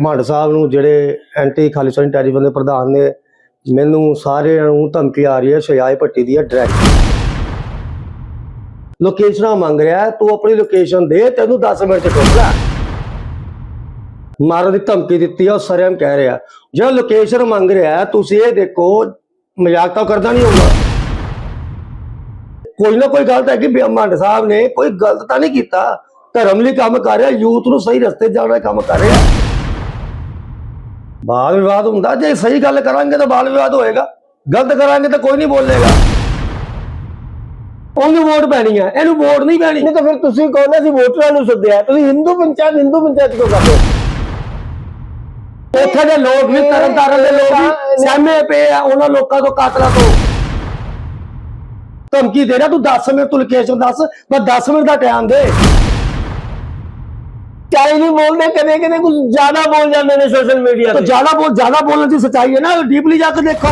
ਮੰਡ ਸਾਹਿਬ ਨੂੰ ਜਿਹੜੇ ਐਂਟੀ ਖਾਲਿਸਤਾਨੀ ਟੈਰੀਫਨ ਦੇ ਪ੍ਰਧਾਨ ਨੇ, ਮੈਨੂੰ ਸਾਰਿਆਂ ਨੂੰ ਧਮਕੀ ਆ ਰਹੀ ਹੈ ਸ਼ਜਾਏ ਭੱਟੀ ਦੀ ਡਾਇਰੈਕਟ ਲੋਕੇਸ਼ਨਾਂ ਮੰਗ ਰਿਹਾ, ਤੂੰ ਆਪਣੀ ਲੋਕੇਸ਼ਨ ਦੇ, ਤੈਨੂੰ 10 ਮਿੰਟ ਚ ਠੋਕ ਮਾਰਨ ਦੀ ਧਮਕੀ ਦਿੱਤੀ ਆ, ਉਹ ਸਰੇਮ ਕਹਿ ਰਿਹਾ। ਜੇ ਲੋਕੇਸ਼ਨ ਮੰਗ ਰਿਹਾ, ਤੁਸੀਂ ਇਹ ਦੇਖੋ, ਮਜ਼ਾਕ ਤਾਂ ਕਰਦਾ ਨਹੀਂ ਹੋਊਗਾ। ਕੋਈ ਨਾ ਕੋਈ ਗਲਤ ਹੈ ਕਿ ਮੰਡ ਸਾਹਿਬ ਨੇ ਕੋਈ ਗਲਤ ਤਾਂ ਨਹੀਂ ਕੀਤਾ। ਧਰਮ ਲਈ ਕੰਮ ਕਰ ਰਿਹਾ, ਯੂਥ ਨੂੰ ਸਹੀ ਰਸਤੇ ਜਾਣ ਦਾ ਕੰਮ ਕਰ ਰਿਹਾ। ਬਾਲ ਵਿਵਾਦ ਹੁੰਦਾ ਜੇ ਸਹੀ ਗੱਲ ਕਰਾਂਗੇ ਤਾਂ ਬਾਲ ਵਿਵਾਦ ਹੋਏਗਾ। ਗਲਤ ਕਰਾਂਗੇ ਤਾਂ ਕੋਈ ਨਹੀਂ ਬੋਲੇਗਾ। ਉਹਨੂੰ ਵੋਟ ਪੈਣੀ ਹੈ ਇਹਨੂੰ ਵੋਟ ਨਹੀਂ ਪੈਣੀ। ਨਹੀਂ ਤਾਂ ਫਿਰ ਤੁਸੀਂ ਕਹੋ ਨਾ ਅਸੀਂ ਵੋਟਰਾਂ ਨੂੰ ਸੱਦਿਆ ਤੁਸੀਂ ਹਿੰਦੂ ਪੰਚਾਇਤ ਹਿੰਦੂ ਪੰਚਾਇਤ ਕਿਉਂ ਕਰਦੇ ਉੱਥੇ ਦੇ ਲੋਕ ਵੀ ਤਰਨ ਤਾਰਨ ਦੇ ਲੋਕ ਵੀ ਸਹਿਮੇ ਪਏ ਆ ਉਹਨਾਂ ਲੋਕਾਂ ਤੋਂ ਕਾਤਲਾਂ ਤੋਂ। ਧਮਕੀ ਦੇ ਰਿਹਾ ਤੂੰ 10 ਮਿੰਟ ਤੂੰ ਲੋਕੇਸ਼ਨ ਦੱਸ ਬਸ 10 ਮਿੰਟ ਦਾ ਟਾਈਮ ਦੇ। ਚਾਹੇ ਨਹੀਂ ਬੋਲਦੇ ਕਦੇ ਕਦੇ ਕੁਝ ਜ਼ਿਆਦਾ ਬੋਲ ਜਾਂਦੇ ਨੇ ਸੋਸ਼ਲ ਮੀਡੀਆ ਤਾਂ ਜ਼ਿਆਦਾ ਬੋਲ ਜ਼ਿਆਦਾ ਬੋਲਣ ਦੀ ਸੱਚਾਈ ਹੈ ਨਾ ਡੀਪਲੀ ਜਾ ਕੇ ਦੇਖੋ।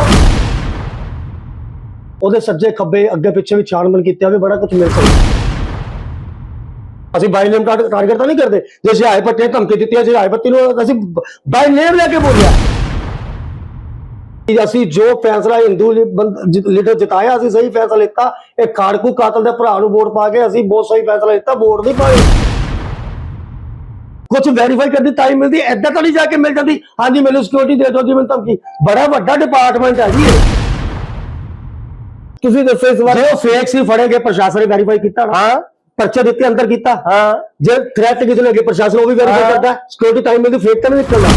ਉਹਦੇ ਸੱਜੇ ਖੱਬੇ ਅੱਗੇ ਪਿੱਛੇ ਵੀ ਛਾਣਬਣ ਕੀਤੇ ਹੋਵੇ ਬੜਾ ਕੁਝ ਮਿਲ ਸਕਦਾ। ਅਸੀਂ ਬਾਈ ਨੇਮ ਟਾਰਗੇਟ ਤਾਂ ਨਹੀਂ ਕਰਦੇ। ਜੇ ਸਿਆਏ ਪੱਟੇ ਧਮਕੀ ਦਿੱਤੀ ਹੈ ਸਿਆਏ ਪੱਤੀ ਨੂੰ ਅਸੀਂ ਬਾਈ ਨੇਮ ਲੈ ਕੇ ਬੋਲਿਆ ਅਸੀਂ ਜੋ ਫੈਸਲਾ ਹਿੰਦੂ ਲੀਡਰ ਜਿਤਾਇਆ ਅਸੀਂ ਸਹੀ ਫੈਸਲਾ ਲਿੱਤਾ। ਇਹ ਖਾੜਕੂ ਕਾਤਲ ਦੇ ਭਰਾ ਨੂੰ ਵੋਟ ਪਾ ਕੇ ਅਸੀਂ ਬਹੁਤ ਸਹੀ ਫੈਸਲਾ ਲਿੱਤਾ ਵੋਟ ਨਹੀਂ ਪਾਈ। ਕੁਝ ਵੈਰੀਫਾਈ ਕਰਨ ਦੀ ਟਾਈਮ ਮਿਲਦੀ ਐਦਾਂ ਤਾਂ ਨਹੀਂ ਜਾ ਕੇ ਮਿਲ ਜਾਂਦੀ। ਹਾਂਜੀ ਮੈਨੂੰ ਸਿਕਿਉਰਿਟੀ ਦੇ ਦਿਓ ਜੀ ਮੈਨੂੰ ਧਮਕੀ। ਬੜਾ ਵੱਡਾ ਡਿਪਾਰਟਮੈਂਟ ਹੈ ਜੀ ਇਹ। ਤੁਸੀਂ ਦੱਸੋ ਇਸ ਵਾਰ ਜੇ ਉਹ ਫੇਕ ਸੀ ਫੜੇ ਗਏ ਪ੍ਰਸ਼ਾਸਨ ਨੇ ਵੈਰੀਫਾਈ ਕੀਤਾ ਹਾਂ। ਪਰਚੇ ਦਿੱਤੇ ਅੰਦਰ ਕੀਤਾ। ਹਾਂ। ਜੇ ਥ੍ਰੈਟ ਕਿਸੇ ਨੂੰ ਲੱਗੇ ਪ੍ਰਸ਼ਾਸਨ ਉਹ ਵੀ ਵੈਰੀਫਾਈ। ਕਰਦਾ। ਸਿਕਿਉਰਿਟੀ ਟਾਈਮ ਮਿਲਦੀ ਫੇਕ ਤਾਂ ਨਹੀਂ ਨਿਕਲਦਾ।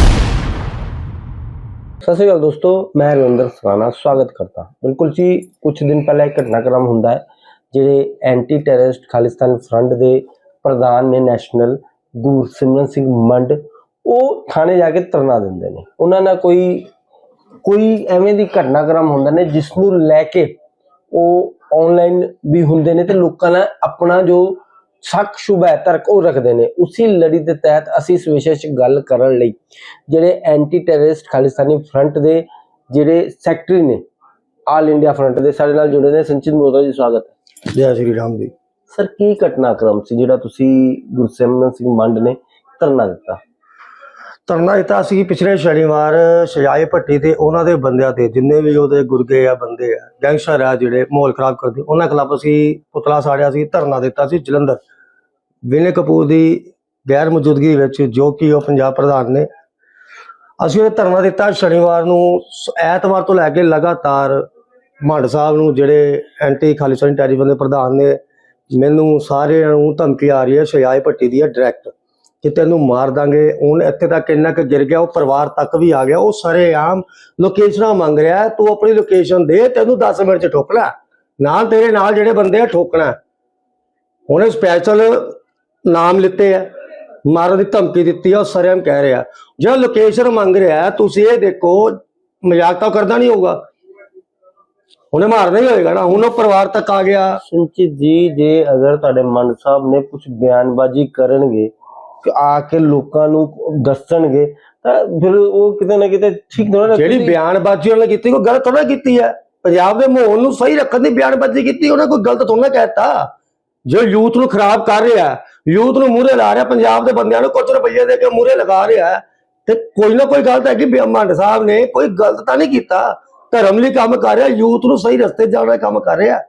ਸਤਿ ਸ਼੍ਰੀ ਅਕਾਲ ਦੋਸਤੋ ਮੈਂ ਰਵਿੰਦਰ ਸਰਾਣਾ ਸਵਾਗਤ ਕਰਤਾ ਬਿਲਕੁਲ ਜੀ ਕੁਝ ਦਿਨ ਪਹਿਲਾਂ ਇੱਕ ਘਟਨਾਕ੍ਰਮ ਹੁੰਦਾ ਹੈ ਜਿਹੜੇ ਐਂਟੀ ਟੈਰਰਿਸਟ ਖਾਲਿਸਤਾਨ ਫਰੰਟ ਦੇ ਪ੍ਰਧਾਨ ਨੇ ਨੈਸ਼ਨਲ ਗੁਰਸਿਮਰਨ ਸਿੰਘ ਮੰਡ, ਉਹ ਥਾਣੇ ਜਾ ਕੇ ਧਰਨਾ ਦਿੰਦੇ ਨੇ। ਉਹਨਾਂ ਨਾਲ ਕੋਈ ਕੋਈ ਐਵੇਂ ਦੀ ਘਟਨਾਕ੍ਰਮ ਹੁੰਦਾ ਨੇ ਜਿਸ ਨੂੰ ਲੈ ਕੇ ਉਹ ਆਨਲਾਈਨ ਵੀ ਹੁੰਦੇ ਨੇ ਤੇ ਲੋਕਾਂ ਨਾਲ ਆਪਣਾ ਜੋ ਸ਼ੱਕ ਸ਼ੁਬਾ ਹੈ, ਤਰਕ ਉਹ ਰੱਖਦੇ ਨੇ। ਉਸੇ ਲੜੀ ਦੇ ਤਹਿਤ ਅਸੀਂ ਇਸ ਵਿਸ਼ੇ 'ਚ ਗੱਲ ਕਰਨ ਲਈ ਜਿਹੜੇ ਐਂਟੀ ਟੈਰਰਿਸਟ ਖਾਲਿਸਤਾਨੀ ਫਰੰਟ ਦੇ ਜਿਹੜੇ ਸੈਕਟਰੀ ਨੇ ਆਲ ਇੰਡੀਆ ਫਰੰਟ ਦੇ, ਸਾਡੇ ਨਾਲ ਜੁੜੇ ਨੇ। ਸੰਚਿਤ ਮੋਦਾ ਜੀ, ਸਵਾਗਤ ਹੈ। ਜੈ ਸ਼੍ਰੀ ਰਾਮ ਜੀ। ਸਰ, ਕੀ ਘਟਨਾਕ੍ਰਮ ਸੀ ਜਿਹੜਾ ਤੁਸੀਂ ਗੁਰਸਿਮਰਨ ਸਿੰਘ ਮੰਡ ਨੇ ਧਰਨਾ ਦਿੱਤਾ? ਧਰਨਾ ਦਿੱਤਾ ਸੀ ਪਿਛਲੇ ਸ਼ਨੀਵਾਰ ਸ਼ਜਾਏ ਭੱਟੀ ਤੇ ਉਹਨਾਂ ਦੇ ਬੰਦਿਆਂ ਤੇ, ਜਿੰਨੇ ਵੀ ਉਹਦੇ ਗੁਰਗੇ ਆ, ਬੰਦੇ ਆ, ਗੈਂਗਸਟਰ ਆ ਜਿਹੜੇ ਮਾਹੌਲ ਖਰਾਬ ਕਰਦੇ, ਉਹਨਾਂ ਖਿਲਾਫ ਅਸੀਂ ਪੁਤਲਾ ਸਾੜਿਆ ਸੀ, ਧਰਨਾ ਦਿੱਤਾ ਸੀ ਜਲੰਧਰ। ਵਿਨੇ ਕਪੂਰ ਦੀ ਗੈਰ ਮੌਜੂਦਗੀ ਵਿੱਚ ਜੋ ਕਿ ਉਹ ਪੰਜਾਬ ਪ੍ਰਧਾਨ ਨੇ, ਅਸੀਂ ਇਹ ਧਰਨਾ ਦਿੱਤਾ ਸ਼ਨੀਵਾਰ ਨੂੰ, ਐਤਵਾਰ ਤੋਂ ਲੈ ਕੇ ਲਗਾਤਾਰ ਮੰਡ ਸਾਹਿਬ ਨੂੰ, ਜਿਹੜੇ ਐਂਟੀ ਖਾਲਿਸਤਾਨੀ ਟੈਰੀਫਨ ਦੇ ਪ੍ਰਧਾਨ ਨੇ ਮੈਨੂੰ ਸਾਰਿਆਂ ਨੂੰ ਧਮਕੀ ਆ ਰਹੀ ਹੈ, ਸ਼ਜਾਏ ਭੱਟੀ ਦੀ ਹੈ ਡਾਇਰੈਕਟ ਕਿ ਤੈਨੂੰ ਮਾਰ ਦਾਂਗੇ। ਹੁਣ ਇੱਥੇ ਤੱਕ ਇੰਨਾ ਕੁ ਗਿਰ ਗਿਆ, ਉਹ ਪਰਿਵਾਰ ਤੱਕ ਵੀ ਆ ਗਿਆ। ਉਹ ਸਾਰੇ ਆਮ ਲੋਕੇਸ਼ਨਾਂ ਮੰਗ ਰਿਹਾ ਤੂੰ ਆਪਣੀ ਲੋਕੇਸ਼ਨ ਦੇ, ਤੈਨੂੰ 10 ਮਿੰਟ ਚ ਠੋਕਣਾ ਨਾਲ ਤੇਰੇ ਨਾਲ ਜਿਹੜੇ ਬੰਦੇ ਆ, ਠੋਕਣਾ ਉਹਨੇ ਸਪੈਸ਼ਲ ਨਾਮ ਲਿੱਤੇ ਆ। ਮਾਰਨ ਦੀ ਧਮਕੀ ਦਿੱਤੀ ਆ, ਉਹ ਸਰੇਆਮ ਕਹਿ ਰਿਹਾ। ਜੇ ਲੋਕੇਸ਼ਨ ਮੰਗ ਰਿਹਾ ਤੁਸੀਂ ਇਹ ਦੇਖੋ, ਮਜ਼ਾਕ ਤਾਂ ਕਰਦਾ ਨਹੀਂ ਹੋਊਗਾ। ਉਹਨੇ ਮਾਰਨਾ ਹੀ ਹੋਏਗਾ ਨਾ। ਹੁਣ ਉਹ ਪਰਿਵਾਰ ਤੱਕ ਆ ਗਿਆ। ਸੰਚਿਤ ਜੀ ਜੇ ਅਗਰ ਤੁਹਾਡੇ ਮੰਡ ਸਾਹਿਬ ਨੇ ਕੁਝ ਬਿਆਨਬਾਜ਼ੀ ਕਰਨਗੇ ਕਿ ਆ ਕੇ ਲੋਕਾਂ ਨੂੰ ਦੱਸਣਗੇ ਤਾਂ ਫਿਰ ਉਹ ਕਿਤੇ ਨਾ ਕਿਤੇ ਠੀਕ ਥੋੜਾ ਜਿਹੜੀ ਬਿਆਨਬਾਜ਼ੀ ਉਹਨੇ ਕੀਤੀ ਕੋਈ ਗਲਤ ਥੋੜਾ ਕੀਤੀ ਹੈ। ਪੰਜਾਬ ਦੇ ਮਾਹੌਲ ਨੂੰ ਸਹੀ ਰੱਖਣ ਦੀ ਬਿਆਨਬਾਜ਼ੀ ਕੀਤੀ ਉਹਨੇ ਕੋਈ ਗਲਤ ਥੋੜਾ ਕਹਿਤਾ ਜੋ ਯੂਥ ਨੂੰ ਖਰਾਬ ਕਰ ਰਿਹਾ ਯੂਥ ਨੂੰ ਮੂਹਰੇ ਲਾ ਰਿਹਾ ਪੰਜਾਬ ਦੇ ਬੰਦਿਆਂ ਨੂੰ ਕੁਝ ਰੁਪਈਏ ਦੇ ਕੇ ਮੂਹਰੇ ਲਗਾ ਰਿਹਾ ਤੇ ਕੋਈ ਨਾ ਕੋਈ ਗੱਲ ਤਾਂ ਹੈ ਕਿ ਮੰਡ ਸਾਹਿਬ ਨੇ ਕੋਈ ਗਲਤ ਤਾਂ ਨਹੀਂ ਕੀਤਾ। ਧਰਮ ਲਈ ਕੰਮ ਕਰ ਰਿਹਾ ਯੂਥ ਨੂੰ ਸਹੀ ਰਸਤੇ ਜਾਣ ਦਾ ਕੰਮ ਕਰ ਰਿਹਾ।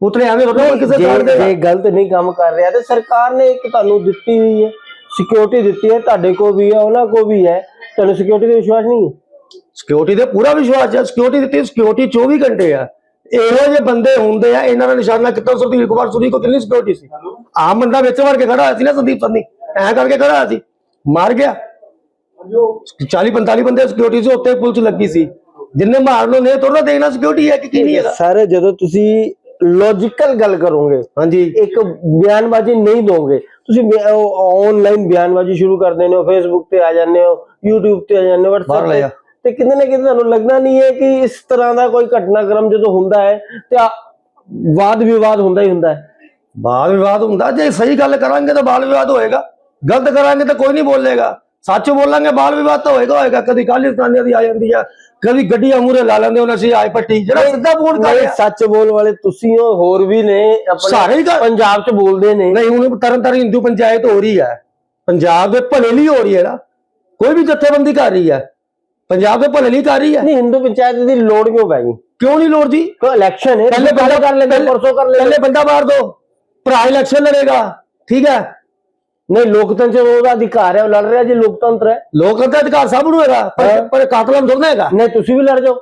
ਉਤਨੇ ਐਵੇਂ ਥੋੜਾ ਕਿਸੇ ਕਰ ਦੇਗਾ ਜੇ ਗਲਤ ਨਹੀਂ ਕੰਮ ਕਰ ਰਿਹਾ ਤੇ ਸਰਕਾਰ ਨੇ ਇੱਕ ਤੁਹਾਨੂੰ ਦਿੱਤੀ ਹੋਈ ਹੈ। ਸਿਕਿਉਰਿਟੀ ਦਿੱਤੀ ਹੈ ਤੁਹਾਡੇ ਕੋ ਵੀ ਹੈ ਉਹਨਾਂ ਕੋ ਵੀ ਹੈ। ਤੁਹਾਨੂੰ ਸਿਕਿਉਰਿਟੀ ਤੇ ਵਿਸ਼ਵਾਸ ਨਹੀਂ ਸਿਕਿਉਰਿਟੀ ਤੇ ਪੂਰਾ ਵਿਸ਼ਵਾਸ ਹੈ। ਸਿਕਿਉਰਿਟੀ ਦਿੱਤੀ ਸਿਕਿਉਰਿਟੀ 24 ਘੰਟੇ ਆ। ਇਹੋ ਜਿਹੇ ਬੰਦੇ ਹੁੰਦੇ ਆ ਇਹਨਾਂ ਦਾ ਨਿਸ਼ਾਨਾ ਕਿੱਥੋਂ ਸੁਰਦੀਪ ਕੁਮਾਰ ਸੁਰੀ ਕੋ ਕਿੰਨੀ ਸਿਕਿਉਰਿਟੀ ਸੀ? ਆਮ ਬੰਦਾ ਵਿੱਚ ਵੜ ਕੇ ਖੜਾ ਹੋਇਆ ਸੀ ਨਾ ਸੰਦੀਪ ਸੰਨੀ ਐ ਕਰਕੇ ਖੜਾ ਹੋਇਆ ਸੀ। ਮਾਰ ਗਿਆ। 40 45 ਬੰਦੇ ਸਿਕਿਉਰਿਟੀ ਸੀ ਉੱਤੇ ਪੁਲਿਸ ਲੱਗੀ ਸੀ। ਜਿੰਨੇ ਮਾਰਨ ਨੇ ਥੋੜਾ ਦੇਖਣਾ ਸਿਕਿਉਰਿਟੀ ਹੈ ਕਿ ਕੀ ਨਹੀਂ ਹੈਗਾ। ਸਰ ਜਦੋਂ ਤੁਸੀਂ ਲੌਜੀਕਲ ਗੱਲ ਕਰੋਗੇ ਹਾਂਜੀ। ਇੱਕ ਬਿਆਨਬਾਜ਼ੀ ਨਹੀਂ ਦੋਗੇ ਤੁਸੀਂ ਆਨਲਾਈਨ ਬਿਆਨਬਾਜ਼ੀ ਸ਼ੁਰੂ ਕਰ ਦਿੰਦੇ ਹੋ ਫੇਸਬੁੱਕ ਤੇ ਆ ਜਾਂਦੇ ਹੋ YouTube ਤੇ ਆ ਜਾਂਦੇ ਹੋ WhatsApp। ਤੇ। ਤੇ ਕਿਤੇ ਨਾ ਕਿਤੇ ਤੁਹਾਨੂੰ ਲੱਗਦਾ ਨਹੀਂ ਹੈ ਕਿ ਇਸ ਤਰ੍ਹਾਂ ਦਾ ਕੋਈ ਘਟਨਾਕ੍ਰਮ ਜਦੋਂ ਹੁੰਦਾ ਹੈ ਤੇ ਵਾਦ ਵਿਵਾਦ ਹੁੰਦਾ ਹੀ ਹੁੰਦਾ ਹੈ। ਬਾਲ ਵਿਵਾਦ ਹੁੰਦਾ ਜੇ ਸਹੀ ਗੱਲ ਕਰਾਂਗੇ ਤਾਂ ਬਾਲ ਵਿਵਾਦ ਹੋਏਗਾ। ਗਲਤ ਕਰਾਂਗੇ ਤਾਂ ਕੋਈ ਨਹੀਂ ਬੋਲੇਗਾ। ਸੱਚ ਬੋਲਾਂਗੇ ਬਾਲ ਵਿਵਾਦ ਤਾਂ ਹੋਏਗਾ ਹੋਏਗਾ। ਕਦੀ ਖਾਲਿਸਤਾਨੀਆਂ ਦੀ ਆ ਜਾਂਦੀ ਆ ਕਦੀ ਗੱਡੀਆਂ ਮੂਰੇ ਲਾ ਲੈਂਦੇ ਉਹਨਾਂ ਸੀ ਆਏ ਪੱਟੀ। ਜਿਹੜਾ ਸਿੱਧਾ ਫੋਨ ਕਰ ਰਿਹਾ। ਸੱਚ ਬੋਲ ਵਾਲੇ ਤੁਸੀਂ ਹੋ ਹੋਰ ਵੀ ਨੇ ਸਾਰੇ ਪੰਜਾਬ ਚ ਬੋਲਦੇ ਨੇ। ਨਹੀਂ ਹੁਣ ਤਰਨ ਤਾਰਨ ਹਿੰਦੂ ਪੰਚਾਇਤ ਹੋ ਰਹੀ ਹੈ। ਪੰਜਾਬ ਦੇ ਭਲੇ ਲਈ ਹੋ ਰਹੀ ਹੈ ਨਾ। ਕੋਈ ਵੀ ਜਥੇਬੰਦੀ ਕਰ ਰਹੀ ਹੈ। ਪੰਜਾਬ ਦੇ ਭਲੇ ਲਈ ਕਰ ਰਹੀ ਹੈ। ਨਹੀਂ ਹਿੰਦੂ ਪੰਚਾਇਤ ਦੀ ਲੋੜ ਕਿਉਂ ਪੈ ਗਈ? ਕਿਉਂ ਨਹੀਂ ਲੋੜ ਜੀ? ਕੋਈ ਇਲੈਕਸ਼ਨ ਹੈ? ਪਹਿਲੇ ਪਹਿਲੇ ਕਰ ਲੈਂਦੇ? ਪਰਸੋਂ ਕਰ ਲੈਂਦੇ। ਪਹਿਲੇ ਬੰਦਾ ਮਾਰ ਦੋ। ਭਰਾ ਇਲੈਕਸ਼ਨ ਲੜੇਗਾ। ਠੀਕ ਹੈ? ਨਹੀਂ ਲੋਕਤੰਤਰ ਉਹਦਾ ਅਧਿਕਾਰ ਹੈ ਉਹ ਲੜ ਰਿਹਾ ਜੀ ਲੋਕਤੰਤਰ ਹੈ। ਲੋਕਾਂ ਦਾ ਅਧਿਕਾਰ ਸਭ ਨੂੰ ਹੈਗਾ ਪਰ ਹਾਂ। ਪਰ ਕਾਤਲਾਂ ਨੂੰ ਥੋੜ੍ਹਾ ਹੈਗਾ। ਨਹੀਂ ਤੁਸੀਂ ਵੀ ਲੜ ਜਾਓ।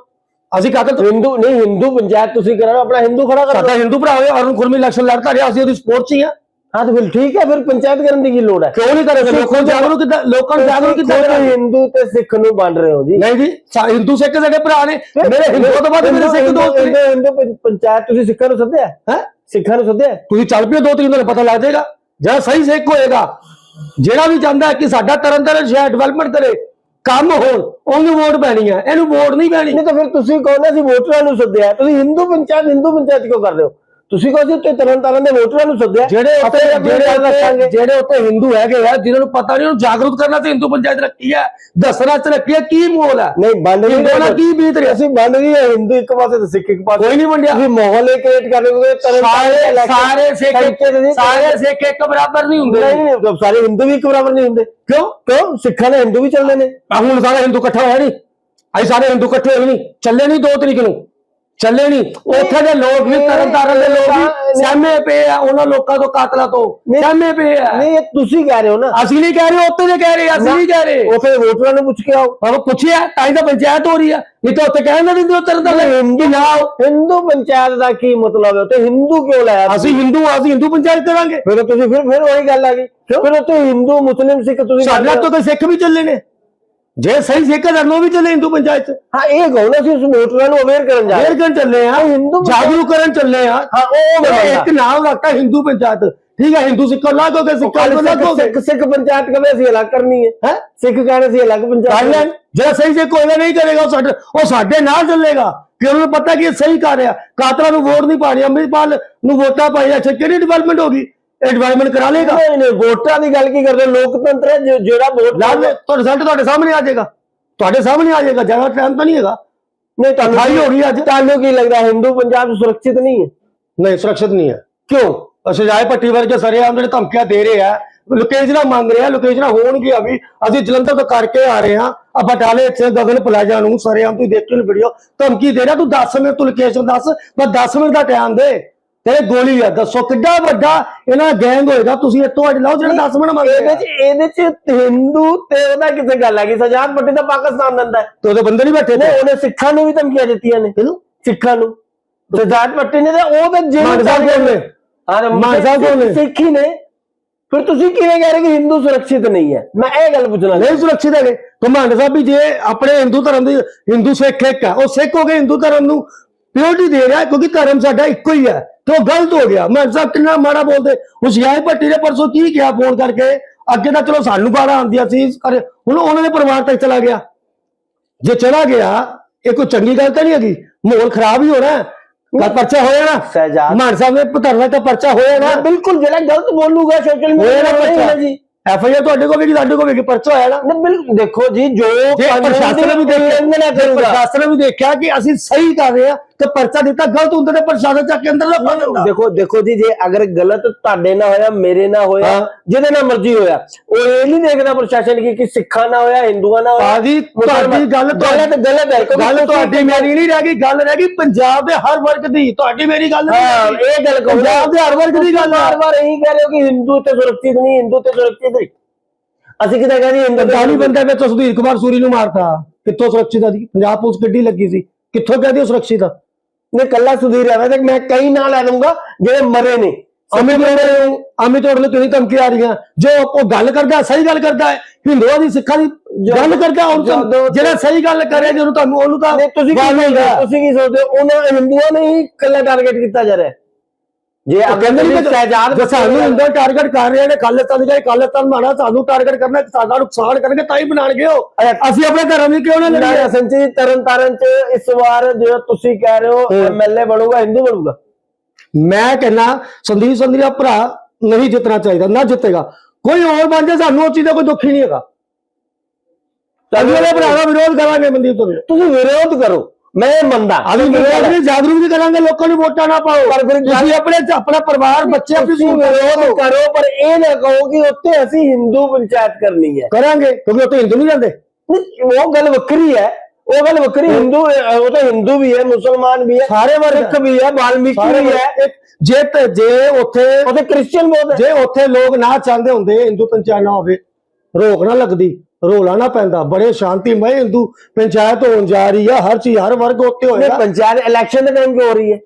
ਅਸੀਂ ਕਾਤਲ ਹਿੰਦੂ ਨਹੀਂ ਹਿੰਦੂ ਪੰਚਾਇਤ ਤੁਸੀਂ ਕਰਾ ਆਪਣਾ ਹਿੰਦੂ ਖੜਾ ਕਰ। ਸਾਡਾ ਹਿੰਦੂ ਭਰਾ ਹੋਏ ਅਰੁਣ ਕੁਰਮੀ ਇਲੈਕਸ਼ਨ ਲੜਦਾ ਰਿਹਾ ਅਸੀਂ ਉਹਦੀ ਸਪੋਰਟ 'ਚ ਹੀ ਆ। ਹਾਂ ਤਾਂ ਫਿਰ ਠੀਕ ਹੈ ਫਿਰ ਪੰਚਾਇਤ ਕਰਨ ਦੀ ਕੀ ਲੋੜ ਹੈ? ਕਿਉਂ ਨਹੀਂ ਕਰੇਗਾ? ਲੋਕਾਂ ਨੂੰ ਜਾਗਰੂਕ ਕਿੱਦਾਂ ਲੋਕਾਂ ਨੂੰ ਜਾਗਰੂਕ ਕਿੱਦਾਂ ਕਰਾਂਗੇ? ਹਿੰਦੂ ਤੇ ਸਿੱਖ ਨੂੰ ਵੰਡ ਰਹੇ ਹੋ ਜੀ। ਨਹੀਂ ਜੀ ਸਾ- ਹਿੰਦੂ ਸਿੱਖ ਸਾਡੇ ਭਰਾ ਨੇ। ਮੇਰੇ ਹਿੰਦੂ ਤੋਂ ਬਾਅਦ ਮੇਰੇ ਸਿੱਖ ਹਿੰਦੂ- ਦੋਸਤ ਨੇ। ਹਿੰਦੂ- ਪੰਚਾਇਤ ਤੁਸੀਂ ਸਿੱਖਾਂ ਨੂੰ ਸੱਦਿਆ? ਹੈ? ਸਿੱਖਾਂ ਨੂੰ ਸੱਦਿਆ? ਤੁਸੀਂ ਚੱਲ ਪਿਓ ਦੋ ਤਿੰਨ ਦਿਨ ਪਤਾ ਲੱਗ ਜਾਏਗਾ। ਜਾਂ ਸਹੀ ਸਿੱਖ ਹੋਏਗਾ। ਜਿਹੜਾ ਵੀ ਚਾਹੁੰਦਾ ਕਿ ਸਾਡਾ ਤਰਨਤਾਰਨ ਸ਼ਹਿਰ ਡਿਵੈਲਪਮੈਂਟ ਕਰੇ, ਕੰਮ ਹੋਣ, ਉਹਨੂੰ ਵੋਟ ਪੈਣੀ ਹੈ। ਇਹਨੂੰ ਵੋਟ ਨਹੀਂ ਪੈਣੀ। ਨਹੀਂ ਤਾਂ ਫਿਰ ਤੁਸੀਂ ਕਹੋ ਨਾ ਅਸੀਂ ਵੋਟਰਾਂ ਨੂੰ ਸੱਦਿਆ। ਤੁਸੀਂ ਹਿੰਦੂ ਪੰਚਾਇਤ ਹਿੰਦੂ ਪੰਚਾਇਤ ਕਿਉਂ ਕਰ ਰਹੇ ਹੋ? ਤੁਸੀਂ ਕਹੋ ਜੀ ਉੱਤੇ ਤਰਨ ਤਾਰਨ ਦੇ ਵੋਟਰਾਂ ਨੂੰ ਸੱਦਿਆ ਜਿਹੜੇ ਉੱਤੇ ਜਿਹੜੇ ਰੱਖਾਂਗੇ। ਜਿਹੜੇ ਉੱਤੇ ਹਿੰਦੂ ਹੈਗੇ ਆ ਜਿਨ੍ਹਾਂ ਨੂੰ ਪਤਾ ਨਹੀਂ ਉਹਨੂੰ ਜਾਗਰੂਕ ਕਰਨਾ ਤੇ ਹਿੰਦੂ ਪੰਚਾਇਤ ਰੱਖੀ ਹੈ ਦੱਸਣਾ ਤੇ ਰੱਖੀ ਹੈ ਕੀ ਮੋਲ ਹੈ ਨਹੀਂ ਬੰਦ ਨਹੀਂ ਨਾਲ ਕੀ ਬੀਤ ਰਿਹਾ? ਅਸੀਂ ਬੰਦ ਨਹੀਂ ਹੈ ਹਿੰਦੂ ਇੱਕ ਪਾਸੇ ਤੇ ਸਿੱਖ ਇੱਕ ਪਾਸੇ। ਕੋਈ ਨਹੀਂ ਵੰਡਿਆ। ਤੁਸੀਂ ਮਾਹੌਲ ਕ੍ਰੀਏਟ ਕਰ ਰਹੇ ਹੋ ਤਰਨ ਸਾਰੇ ਸਾਰੇ ਸਿੱਖ ਸਾਰੇ ਸਿੱਖ ਇੱਕ ਬਰਾਬਰ ਨਹੀਂ ਹੁੰਦੇ। ਨਹੀਂ ਨਹੀਂ ਸਾਰੇ ਹਿੰਦੂ ਵੀ ਇੱਕ ਬਰਾਬਰ ਨਹੀਂ ਹੁੰਦੇ। ਕਿਉਂ? ਕਿਉਂ? ਸਿੱਖਾਂ ਦੇ ਹਿੰਦੂ ਵੀ ਚੱਲਦੇ ਨੇ। ਹੁਣ ਸਾਰਾ ਹਿੰਦੂ ਇਕੱਠਾ ਹੋਇਆ ਨਹੀਂ। ਅਸੀਂ ਸਾਰੇ ਹਿੰਦੂ ਇਕੱਠੇ ਹੋਏ ਨਹੀਂ। ਚੱਲੇ ਨਹੀਂ ਦੋ ਤਰੀਕ ਨੂੰ। ਚੱਲੇ ਨਹੀਂ ਉੱਥੇ ਦੇ ਲੋਕ ਵੀ ਤਰਨ ਤਾਰਨ ਦੇ ਲੋਕ ਵੀ ਸਹਿਮੇ ਪਏ ਆ ਉਹਨਾਂ ਲੋਕਾਂ ਤੋਂ ਕਾਤਲਾਂ ਤੋਂ ਸਹਿਮੇ ਪਏ ਆ। ਨਹੀਂ ਇਹ ਤੁਸੀਂ ਕਹਿ ਰਹੇ ਹੋ ਨਾ। ਅਸੀਂ ਨਹੀਂ ਕਹਿ ਰਹੇ ਉੱਥੇ ਦੇ ਕਹਿ ਰਹੇ ਅਸੀਂ ਨਹੀਂ ਕਹਿ ਰਹੇ। ਉਹ ਫਿਰ ਵੋਟਰਾਂ ਨੂੰ ਪੁੱਛ ਕੇ ਆਓ। ਉਹ ਪੁੱਛਿਆ ਤਾਂ ਹੀ ਤਾਂ ਪੰਚਾਇਤ ਹੋ ਰਹੀ ਆ। ਨਹੀਂ ਤਾਂ ਉੱਥੇ ਕਹਿਣ ਨਾ ਦਿੰਦੇ ਉਹ ਤਰਨ ਤਾਰਨ ਹਿੰਦੂ ਨਾ ਹਿੰਦੂ ਪੰਚਾਇਤ ਦਾ ਕੀ ਮਤਲਬ ਹੈ? ਤੇ ਹਿੰਦੂ ਕਿਉਂ ਲਾਇਆ ਅਸੀਂ ਹਿੰਦੂ ਆ ਅਸੀਂ ਹਿੰਦੂ ਪੰਚਾਇਤ ਕਰਾਂਗੇ। ਫਿਰ ਤੁਸੀਂ ਫਿਰ ਫਿਰ ਉਹੀ ਗੱਲ ਆ ਗਈ। ਫਿਰ ਉੱਥੇ ਹਿੰਦੂ ਮੁਸਲਿਮ ਸਿੱਖ ਤੁਸੀਂ ਸਾਡੇ ਤਾਂ ਕੋਈ ਸਿੱਖ ਵੀ ਚੱਲੇ ਨੇ। ਜੇ ਸਹੀ ਧਰਮ ਉਹ ਵੀ ਚੱਲੇ ਹਿੰਦੂ ਪੰਚਾਇਤ ਹਾਂ ਇਹ ਕਹੋ ਨਾ ਅਸੀਂ ਉਸ ਵੋਟਰਾਂ ਨੂੰ ਅਵੇਅਰ ਕਰਨ ਜਾ ਫੇਰ ਕਰਨ ਚੱਲੇ ਆ। ਹਿੰਦੂ ਜਾਗਰੂਕ ਕਰਨ ਚੱਲੇ ਆ। ਹਾਂ ਉਹ ਇੱਕ ਨਾਮ ਰੱਖਤਾ ਹਿੰਦੂ ਪੰਚਾਇਤ। ਠੀਕ ਹੈ ਹਿੰਦੂ ਸਿੱਖੋ ਲਾਗੋਗੇ ਸਿੱਖਾਂ ਨੂੰ ਲਾਗੋਗੇ ਸਿੱਖ ਸਿੱਖ ਪੰਚਾਇਤ ਕਦੇ ਅਸੀਂ ਅਲੱਗ ਕਰਨੀ ਹੈ। ਹੈ? ਸਿੱਖ ਕਹਿੰਦੇ ਸੀ ਅਲੱਗ ਕਰ ਪੰਚਾਇਤ ਲੈਣ ਜਿਹੜਾ ਸਹੀ ਸਿੱਖ ਹੋਏਗਾ ਨਹੀਂ ਕਰੇਗਾ ਉਹ ਸਾਡੇ ਉਹ ਸਾਡੇ ਨਾਲ ਚੱਲੇਗਾ। ਕਿ ਉਹਨੂੰ ਪਤਾ ਕਿ ਇਹ ਸਹੀ ਕਰ ਰਿਹਾ। ਕਾਤਲਾਂ ਨੂੰ ਵੋਟ ਨਹੀਂ ਪਾਣੀ ਅੰਮ੍ਰਿਤਪਾਲ ਨੂੰ ਵੋਟਾਂ ਪਾਈ ਅੱਛਾ ਕਿਹੜੀ ਡਿਵੈਲਪਮੈਂਟ ਹੋਗੀ ਇਹ ਡਿਵੈਲਪਮੈਂਟ ਕਰਾ ਲੇਗਾ ਨਹੀਂ ਨਹੀਂ ਵੋਟਾਂ ਦੀ ਗੱਲ ਕੀ ਕਰਦੇ? ਲੋਕਤੰਤਰ ਹੈ ਜੋ- ਜਿਹੜਾ ਵੋਟ ਤੁਹਾਡੇ ਰਿਜ਼ਲਟ ਤੁਹਾਡੇ ਸਾਹਮਣੇ ਆ ਜਾਏਗਾ। ਤੁਹਾਡੇ ਸਾਹਮਣੇ ਆ ਜਾਏਗਾ ਜ਼ਿਆਦਾ ਟਾਈਮ ਤਾਂ ਨਹੀਂ ਹੈਗਾ। ਨਹੀਂ ਤੁਹਾਨੂੰ ਅਠਾਈ ਹੋ ਗਈ ਅੱਜ। ਤੁਹਾਨੂੰ ਕੀ ਲੱਗਦਾ ਹਿੰਦੂ ਪੰਜਾਬ ਸੁਰੱਖਿਅਤ ਨਹੀਂ ਹੈ? ਨਹੀਂ ਸੁਰੱਖਿਅਤ ਨਹੀਂ ਹੈ। ਕਿਉਂ? ਸਜਾਏ ਪੱਟੀ ਵਰਗੇ ਸਰੇਆਮ ਜਿਹੜੇ ਧਮਕੀਆਂ ਦੇ ਰਹੇ ਆ ਲੋਕੇਸ਼ਨਾਂ ਮੰਗ ਰਹੇ ਆ ਲੋਕੇਸ਼ਨਾਂ ਹੋਣਗੀਆਂ ਵੀ ਅਸੀਂ ਜਲੰਧਰ ਤੋਂ ਕਰਕੇ ਆ ਰਹੇ ਹਾਂ ਆ ਬਟਾਲੇ ਇੱਥੇ ਗਗਨ ਪਲਾਜ਼ਾ ਨੂੰ ਸਰੇਆਮ ਤੁਸੀਂ ਦੇਖੀ ਵੀਡੀਓ ਧਮਕੀ ਦੇ ਰਿਹਾ ਤੂੰ 10 ਮਿੰਟ ਤੂੰ ਲੋਕੇਸ਼ਨ ਦੱਸ ਮੈਂ 10 ਮਿੰਟ ਦਾ ਟਾਈਮ ਦੇ। ਤੇਰੇ ਗੋਲੀ ਆ ਦੱਸੋ ਕਿੱਡਾ ਵੱਡਾ ਇਹਨਾਂ ਗੈਂਗ ਹੋਏਗਾ? ਤੁਸੀਂ ਇੱਥੋਂ ਅੱਜ ਲਾਓ ਜਿਹੜਾ 10 ਮਿੰਟ ਮੰਗਦੇ ਇਹਦੇ ਆ। ਚ ਇਹਦੇ ਚ ਹਿੰਦੂ ਤੇ ਉਹਦਾ ਕਿਸੇ ਗੱਲ ਹੈਗੀ ਸਜਾਦ ਪੱਟੀ ਦਾ ਪਾਕਿਸਤਾਨ ਦਿੰਦਾ ਤੇ ਉਹਦੇ ਬੰਦੇ ਨਹੀਂ ਬੈਠੇ ਤੇ ਉਹਨੇ ਸਿੱਖਾਂ ਨੂੰ ਵੀ ਧਮਕੀਆਂ ਦਿੱਤੀਆਂ ਨੇ। ਕਿਹਨੂੰ? ਸਿੱਖਾਂ ਨੂੰ। ਸਜਾਦ ਪੱਟੀ ਨੇ ਤਾਂ ਉਹ ਤਾਂ ਜੇਲ੍ਹ ਸਾਹਿਬ ਨੇ? ਮਾਨ ਸਾਹਿਬ ਕੌਣ ਨੇ? ਸਿੱਖ ਹੀ ਨੇ। ਫਿਰ ਤੁਸੀਂ ਕਿਵੇਂ ਕਹਿ ਰਹੇ ਕਿ ਹਿੰਦੂ ਸੁਰੱਖਿਅਤ ਨਹੀਂ ਹੈ? ਮੈਂ ਇਹ ਗੱਲ ਪੁੱਛਣਾ ਨਹੀਂ ਸੁਰੱਖਿਤ ਹੈਗੇ। ਕਮਾਂਡ ਸਾਹਿਬ ਵੀ ਜੇ ਆਪਣੇ ਹਿੰਦੂ ਧਰਮ ਦੀ ਹਿੰਦੂ ਸਿੱਖ ਇੱਕ ਹੈ ਉਹ ਸਿੱਖ ਹੋ ਕੇ ਹਿੰਦੂ ਧਰਮ ਨੂੰ ਪਿਓਰਟੀ ਦੇ ਰਿਹਾ ਕਿਉਂਕਿ ਧਰਮ ਸਾਡਾ ਇੱਕੋ ਹੀ ਹੈ। ਤੇ ਗਲਤ ਹੋ ਗਿਆ। ਮੈਂ ਸਾਹਿਬ ਕਿੰਨਾ ਮਾੜਾ ਬੋਲਦੇ। ਹੁਸ਼ਿਆਰ ਭੱਟੀ ਨੇ ਪਰਸੋਂ ਕੀ ਕਿਹਾ ਫੋਨ ਕਰਕੇ? ਅੱਗੇ ਤਾਂ ਚਲੋ ਸਾਨੂੰ ਬਾਰਾਂ ਆਉਂਦੀਆਂ ਸੀ ਕਰ ਹੁਣ ਉਹਨਾਂ ਦੇ ਪਰਿਵਾਰ ਤੱਕ ਚਲਾ ਗਿਆ। ਜੇ ਚਲਾ ਗਿਆ ਇਹ ਕੋਈ ਚੰਗੀ ਗੱਲ ਤਾਂ ਨਹੀਂ ਹੈਗੀ। ਮਾਹੌਲ ਖਰਾਬ ਹੀ ਹੋਣਾ। ਕੱਲ ਪਰਚਾ ਹੋਇਆ ਨਾ ਸਹਿਜਾਦ। ਮਾਨ ਸਾਹਿਬ ਨੇ ਧਰਨਾ ਤਾਂ ਪਰਚਾ ਹੋਇਆ ਨਾ ਬਿਲਕੁਲ ਜਿਹੜਾ ਗਲਤ ਬੋਲੂਗਾ ਸੋਸ਼ਲ ਹੋਇਆ ਮੀਡੀਆ ਪਰਚਾ। ਜੀ। ਐਫ ਆਈ ਆਰ ਤੁਹਾਡੇ ਕੋਲ ਵੀ ਸਾਡੇ ਕੋਲ ਵੀ ਪਰਚਾ ਹੋਇਆ ਨਾ। ਬਿਲਕੁਲ ਦੇਖੋ ਜੀ ਜੋ ਪ੍ਰਸ਼ਾਸਨ ਵੀ ਦੀ ਦੇਖਿਆ ਪ੍ਰਸ਼ਾਸਨ ਵੀ ਦੇਖਿਆ ਕਿ ਅਸੀਂ ਸਹੀ ਕਰ ਰਹੇ ਹਾਂ ਤੇ ਪਰਚਾ ਦਿੱਤਾ ਗਲਤ ਹੁੰਦਾ ਤੇ ਪ੍ਰਸ਼ਾਸਨ ਚੱਕ ਕੇ ਅੰਦਰ ਦਾ ਦੇਖੋ ਦੇਖੋ ਜੀ ਜੇ ਅਗਰ ਗਲਤ ਤੁਹਾਡੇ ਨਾਲ ਹੋਇਆ ਮੇਰੇ ਨਾਲ ਹੋਇਆ। ਜਿਹਦੇ ਨਾਲ ਮਰਜ਼ੀ ਹੋਇਆ ਉਹ ਇਹ ਨਹੀਂ ਦੇਖਦਾ ਪ੍ਰਸ਼ਾਸਨ ਕੀ ਕਿ ਸਿੱਖਾਂ ਨਾਲ ਹੋਇਆ ਹਿੰਦੂਆਂ ਨਾਲ ਹੋਇਆ। ਬਾਜੀ ਤੁਹਾਡੀ ਗੱਲ ਗਲਤ ਗਲਤ ਹੈ ਗੱਲ ਤੁਹਾਡੀ ਮੇਰੀ ਨਹੀਂ ਰਹਿ ਗਈ ਗੱਲ ਰਹਿ ਗਈ ਪੰਜਾਬ ਦੇ ਹਰ ਵਰਗ ਦੀ ਤੁਹਾਡੀ ਮੇਰੀ ਗੱਲ ਨਹੀਂ। ਇਹ ਗੱਲ ਕਹੋ ਪੰਜਾਬ ਦੇ ਹਰ ਵਰਗ ਦੀ ਗੱਲ ਬਾਰ ਹੈ। ਬਾਰ ਇਹੀ ਕਹਿ ਰਹੇ ਹੋ ਕਿ ਹਿੰਦੂ ਤੇ ਸੁਰੱਖਿਅਤ ਨਹੀਂ ਹਿੰਦੂ ਤੇ ਸੁਰੱਖਿਅਤ ਨਹੀਂ। ਅਸੀਂ ਕਿਤੇ ਕਹਿੰਦੇ ਹਿੰਦੂ ਬੰਦਾਨੀ ਬੰਦੇ ਵਿੱਚ ਸੁਧੀਰ ਕੁਮਾਰ ਸੂਰੀ ਨੂੰ ਮਾਰਤਾ। ਕਿੱਥੋਂ ਸੁਰੱਖਿਤ ਆ ਜੀ? ਪੰਜਾਬ ਪੁਲਿਸ ਗੱਡੀ ਲੱਗੀ ਸੀ? ਕਿੱਥੋਂ ਕਹਦੀ ਉਹ ਸੁਰੱਖਿਤ ਆ ਨੇ ਕੱਲਾ ਸੁਧੀਰ ਆਵੇ ਤੇ ਮੈਂ ਕਈ ਨਾਲ ਲੈ ਦੂੰਗਾ ਜਿਹੜੇ ਮਰੇ ਨੇ। ਅਮਿਤ ਅਮਿਤ ਨੂੰ ਕਿਹੜੀ ਧਮਕੀ ਆ ਰਹੀਆਂ। ਜੋ ਉਹ ਗੱਲ ਕਰਦਾ ਸਹੀ ਗੱਲ ਕਰਦਾ ਹੈ ਹਿੰਦੂਆਂ ਦੀ ਸਿੱਖਾਂ ਦੀ ਗੱਲ ਕਰਦਾ ਜਦੋਂ- ਜਿਹੜਾ ਸਹੀ ਗੱਲ ਕਰੇ ਜਿਹਨੂੰ ਤੁਹਾਨੂੰ ਉਹਨੂੰ ਤਾਂ ਤੁਸੀਂ ਕੀ ਸੋਚਦੇ। ਹੋ? ਤੁਸੀਂ ਉਹਨਾਂ ਹਿੰਦੂਆਂ ਨੇ ਹੀ ਕੱਲਾ ਟਾਰਗੇਟ ਕੀਤਾ ਜਾ ਰਿਹਾ ਜੇ ਕਹਿੰਦੇ ਕਿ ਸਹਿਜਾਦ ਸਾਨੂੰ ਹਿੰਦੂ ਟਾਰਗੇਟ ਕਰ ਰਹੇ ਨੇ ਖਾਲਿਸਤਾਨ ਦੇ ਖਾਲਿਸਤਾਨ ਬਣਾਉਣਾ ਸਾਨੂੰ ਟਾਰਗੇਟ ਕਰਨਾ ਸਾਡਾ ਨੁਕਸਾਨ ਕਰਨਗੇ ਤਾਂ ਹੀ ਬਣਾਣਗੇ ਉਹ। ਅਸੀਂ ਆਪਣੇ ਧਰਮ ਦੀ ਕਿਉਂ ਨਾ ਲੜੀਏ? ਸੰਚੀ ਤਰਨ ਤਾਰਨ ਚ ਇਸ ਵਾਰ ਜੋ ਤੁਸੀਂ ਕਹਿ ਰਹੇ ਹੋ। ਐਮਐਲਏ ਬਣੂਗਾ ਹਿੰਦੂ ਬਣੂਗਾ? ਮੈਂ ਕਹਿੰਦਾ ਸੰਦੀਪ ਸੰਧੀਆ ਭਰਾ ਨਹੀਂ ਜਿੱਤਣਾ ਚਾਹੀਦਾ ਨਾ ਜਿੱਤੇਗਾ। ਕੋਈ ਹੋਰ ਬਣ ਜਾ ਸਾਨੂੰ ਉਹ ਚੀਜ਼ ਦਾ ਕੋਈ ਦੁੱਖ ਹੀ ਨਹੀਂ ਹੈਗਾ। ਭਰਾ ਦਾ ਵਿਰੋਧ ਕਰਾਂਗੇ ਮਨਦੀਪ ਤੋਂ ਤੁਸੀਂ ਵਿਰੋਧ ਕਰੋ। ਮੈਂ ਮੰਨਦਾ। ਅਸੀਂ ਵਿਰੋਧ ਜਾਗਰੂਕ ਵੀ ਕਰਾਂਗੇ ਲੋਕਾਂ ਨੂੰ ਵੋਟਾਂ ਨਾ ਪਾਓ। ਪਰ ਫਿਰ ਤੁਸੀਂ ਆਪਣੇ ਆਪਣਾ ਪਰਿਵਾਰ ਬੱਚੇ ਆਪਣੀ ਤੁਸੀਂ ਸਹੂਲਤ ਕਰੋ ਪਰ ਇਹ ਨਾ ਕਹੋ ਕਿ ਉੱਥੇ ਅਸੀਂ ਹਿੰਦੂ ਪੰਚਾਇਤ ਕਰਨੀ ਹੈ। ਕਰਾਂਗੇ ਕਿਉਂਕਿ ਉੱਥੇ ਹਿੰਦੂ ਨਹੀਂ ਜਾਂਦੇ ਉਹ ਗੱਲ ਵੱਖਰੀ ਹੈ। ਉਹ ਗੱਲ ਵੱਖਰੀ ਹਿੰਦੂ ਉਹ ਤਾਂ ਹਿੰਦੂ ਵੀ ਹੈ ਮੁਸਲਮਾਨ ਵੀ ਹੈ ਸਾਰੇ ਵਰਗ ਵੀ ਹੈ ਵਾਲਮੀਕੀ ਵੀ ਹੈ। ਜੇ ਤੇ ਜੇ ਉੱਥੇ ਉਹਦੇ ਕ੍ਰਿਸਚੀਅਨ ਬਹੁਤ ਹੈ। ਜੇ ਉੱਥੇ ਲੋਕ ਨਾ ਚਾਹੁੰਦੇ ਹੁੰਦੇ ਹਿੰਦੂ ਪੰਚਾਇਤ ਨਾ ਹੋਵੇ ਰੋਕ ਨਾ ਲੱਗਦੀ। ਰੋਲਾ ਨਾ ਪੈਂਦਾ, ਬੜੇ ਸ਼ਾਂਤੀਮਈ ਹਿੰਦੂ, ਪੰਚਾਇਤ ਹੋਣ ਜਾ ਰਹੀ ਆ, ਹਰ ਚੀਜ਼, ਹਰ ਵਰਗ ਉੱਤੇ ਇਹ ਹੋਏਗਾ ਪੰਚਾਇਤ ਇਲੈਕਸ਼ਨ ਦੇ ਟਾਈਮ ਕਿਉਂ ਹੋ ਰਹੀ ਹੈ।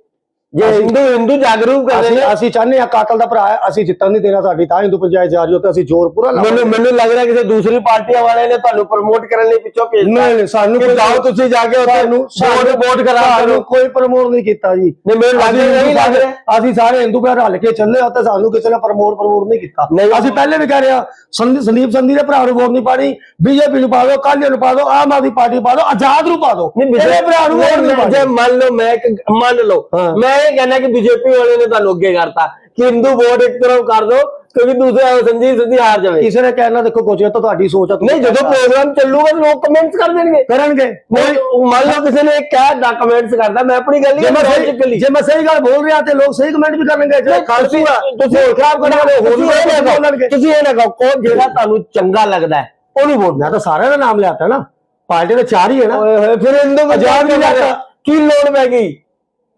ਜੇ ਹਿੰਦੂ ਹਿੰਦੂ ਜਾਗਰੂਕ ਕਰਦੇ ਨੇ। ਅਸੀਂ ਚਾਹੁੰਦੇ ਆ ਕਾਤਲ ਦਾ ਭਰਾ ਅਸੀਂ ਜਿੱਤਣ ਨਹੀਂ ਦੇਣਾ ਸਾਡੀ ਤਾਂ ਹਿੰਦੂ ਪੰਚਾਇਤ ਜਾ ਰਹੀ ਹੋ ਤੇ ਅਸੀਂ ਜ਼ੋਰ ਪੂਰਾ ਮੈਨੂੰ ਲਾਵਾਂਗੇ। ਮੈਨੂੰ ਲੱਗ ਰਿਹਾ ਕਿਸੇ ਦੂਸਰੀ ਪਾਰਟੀਆਂ ਵਾਲਿਆਂ ਨੇ ਤੁਹਾਨੂੰ ਪ੍ਰਮੋਟ ਕਰਨ ਲਈ ਪਿੱਛੋਂ ਭੇਜਿਆ ਨਹੀਂ ਨਹੀਂ ਸਾਨੂੰ ਕੋਈ ਜਾਓ ਤੁਸੀਂ ਜਾ ਕੇ ਉੱਥੇ ਸਾਨੂੰ ਵੋਟ ਵੋਟ ਕਰਾ। ਸਾਨੂੰ ਕੋਈ ਪ੍ਰਮੋਟ ਨਹੀਂ ਕੀਤਾ ਜੀ। ਨਹੀਂ ਮੈਨੂੰ ਲੱਗ ਨਹੀਂ ਲੱਗ ਰਿਹਾ। ਅਸੀਂ ਸਾਰੇ ਹਿੰਦੂ ਭਰਾ ਰਲ ਕੇ ਚੱਲੇ ਆ ਤੇ ਸਾਨੂੰ ਕਿਸੇ ਨੇ ਪ੍ਰਮੋਟ ਪ੍ਰਮੋਟ ਨਹੀਂ ਕੀਤਾ। ਅਸੀਂ ਪਹਿਲੇ ਵੀ ਕਹਿ ਰਹੇ ਸੰਦੀਪ ਸੰਧੀ ਦੇ ਭਰਾ ਨੂੰ ਵੋਟ ਨਹੀਂ ਪਾਣੀ ਬੀਜੇਪੀ ਨੂੰ ਪਾ ਦਿਓ ਕਾਲੀ ਨੂੰ ਪਾ ਦਿਓ ਆਮ ਆਦਮੀ ਪਾਰਟੀ ਪਾ ਦਿਓ ਆਜ਼ਾਦ ਨੂੰ ਪਾ ਦਿਓ। ਮੇਰੇ ਭਰਾ ਨੂੰ ਵੋਟ ਨਹੀਂ ਜੇ ਮੰਨ ਲਓ ਮੈਂ ਮੰਨ ਲਓ। ਮੈਂ ਇਹ ਕਹਿੰਦਾ ਕਿ ਬੀਜੇਪੀ ਵਾਲੇ ਨੇ ਤੁਹਾਨੂੰ ਅੱਗੇ ਕਰਤਾ। ਕਿ ਹਿੰਦੂ ਵੋਟ ਇੱਕ ਤਰਫ ਕਰ ਦੋ ਕਿਉਂਕਿ ਦੂਸਰਾ ਸੰਜੀਵ ਸੰਧੀ ਹਾਰ ਜਾਵੇ। ਕਿਸੇ ਨੇ ਕਹਿਣਾ ਦੇਖੋ ਕੁਝ ਇਹ ਤਾਂ ਤੁਹਾਡੀ ਸੋਚ ਆ ਨਹੀਂ ਜਦੋਂ ਪ੍ਰੋਗਰਾਮ ਚੱਲੂਗਾ ਤਾਂ ਲੋਕ ਕਮੈਂਟਸ ਕਰ ਦੇਣਗੇ। ਕਰਨਗੇ। ਮੰਨ ਲਓ ਕਿਸੇ ਨੇ ਕਹਿ ਕਮੈਂਟਸ ਕਰਦਾ ਮੈਂ ਆਪਣੀ ਗੱਲ ਜੇ ਨਹੀਂ ਜੇ ਮੈਂ ਸਹੀ ਗੱਲ ਬੋਲ ਰਿਹਾ ਤੇ ਲੋਕ ਸਹੀ ਕਮੈਂਟ ਵੀ ਕਰਨਗੇ ਜਿਹੜੇ ਖਾਲਸੂ ਤੁਸੀਂ ਹੋਰ ਖਰਾਬ ਵਾਲੇ ਹੋਰ ਤੁਸੀਂ ਇਹ ਨਾ ਕਹੋ- ਕੌਣ ਜਿਹੜਾ ਤੁਹਾਨੂੰ ਚੰਗਾ ਲੱਗਦਾ ਉਹਨੂੰ ਵੋਟ ਮੈਂ ਤਾਂ ਸਾਰਿਆਂ ਦਾ ਨਾਮ ਲਿਆਤਾ ਨਾ। ਪਾਰਟੀ ਦੇ ਚਾਰ ਹੀ ਹੈ ਨਾ। ਓਏ ਹੋਏ ਫਿਰ ਹਿੰਦੂ ਕਰ ਲਿਆਤਾ। ਕੀ ਲੋੜ ਪੈ ਗਈ?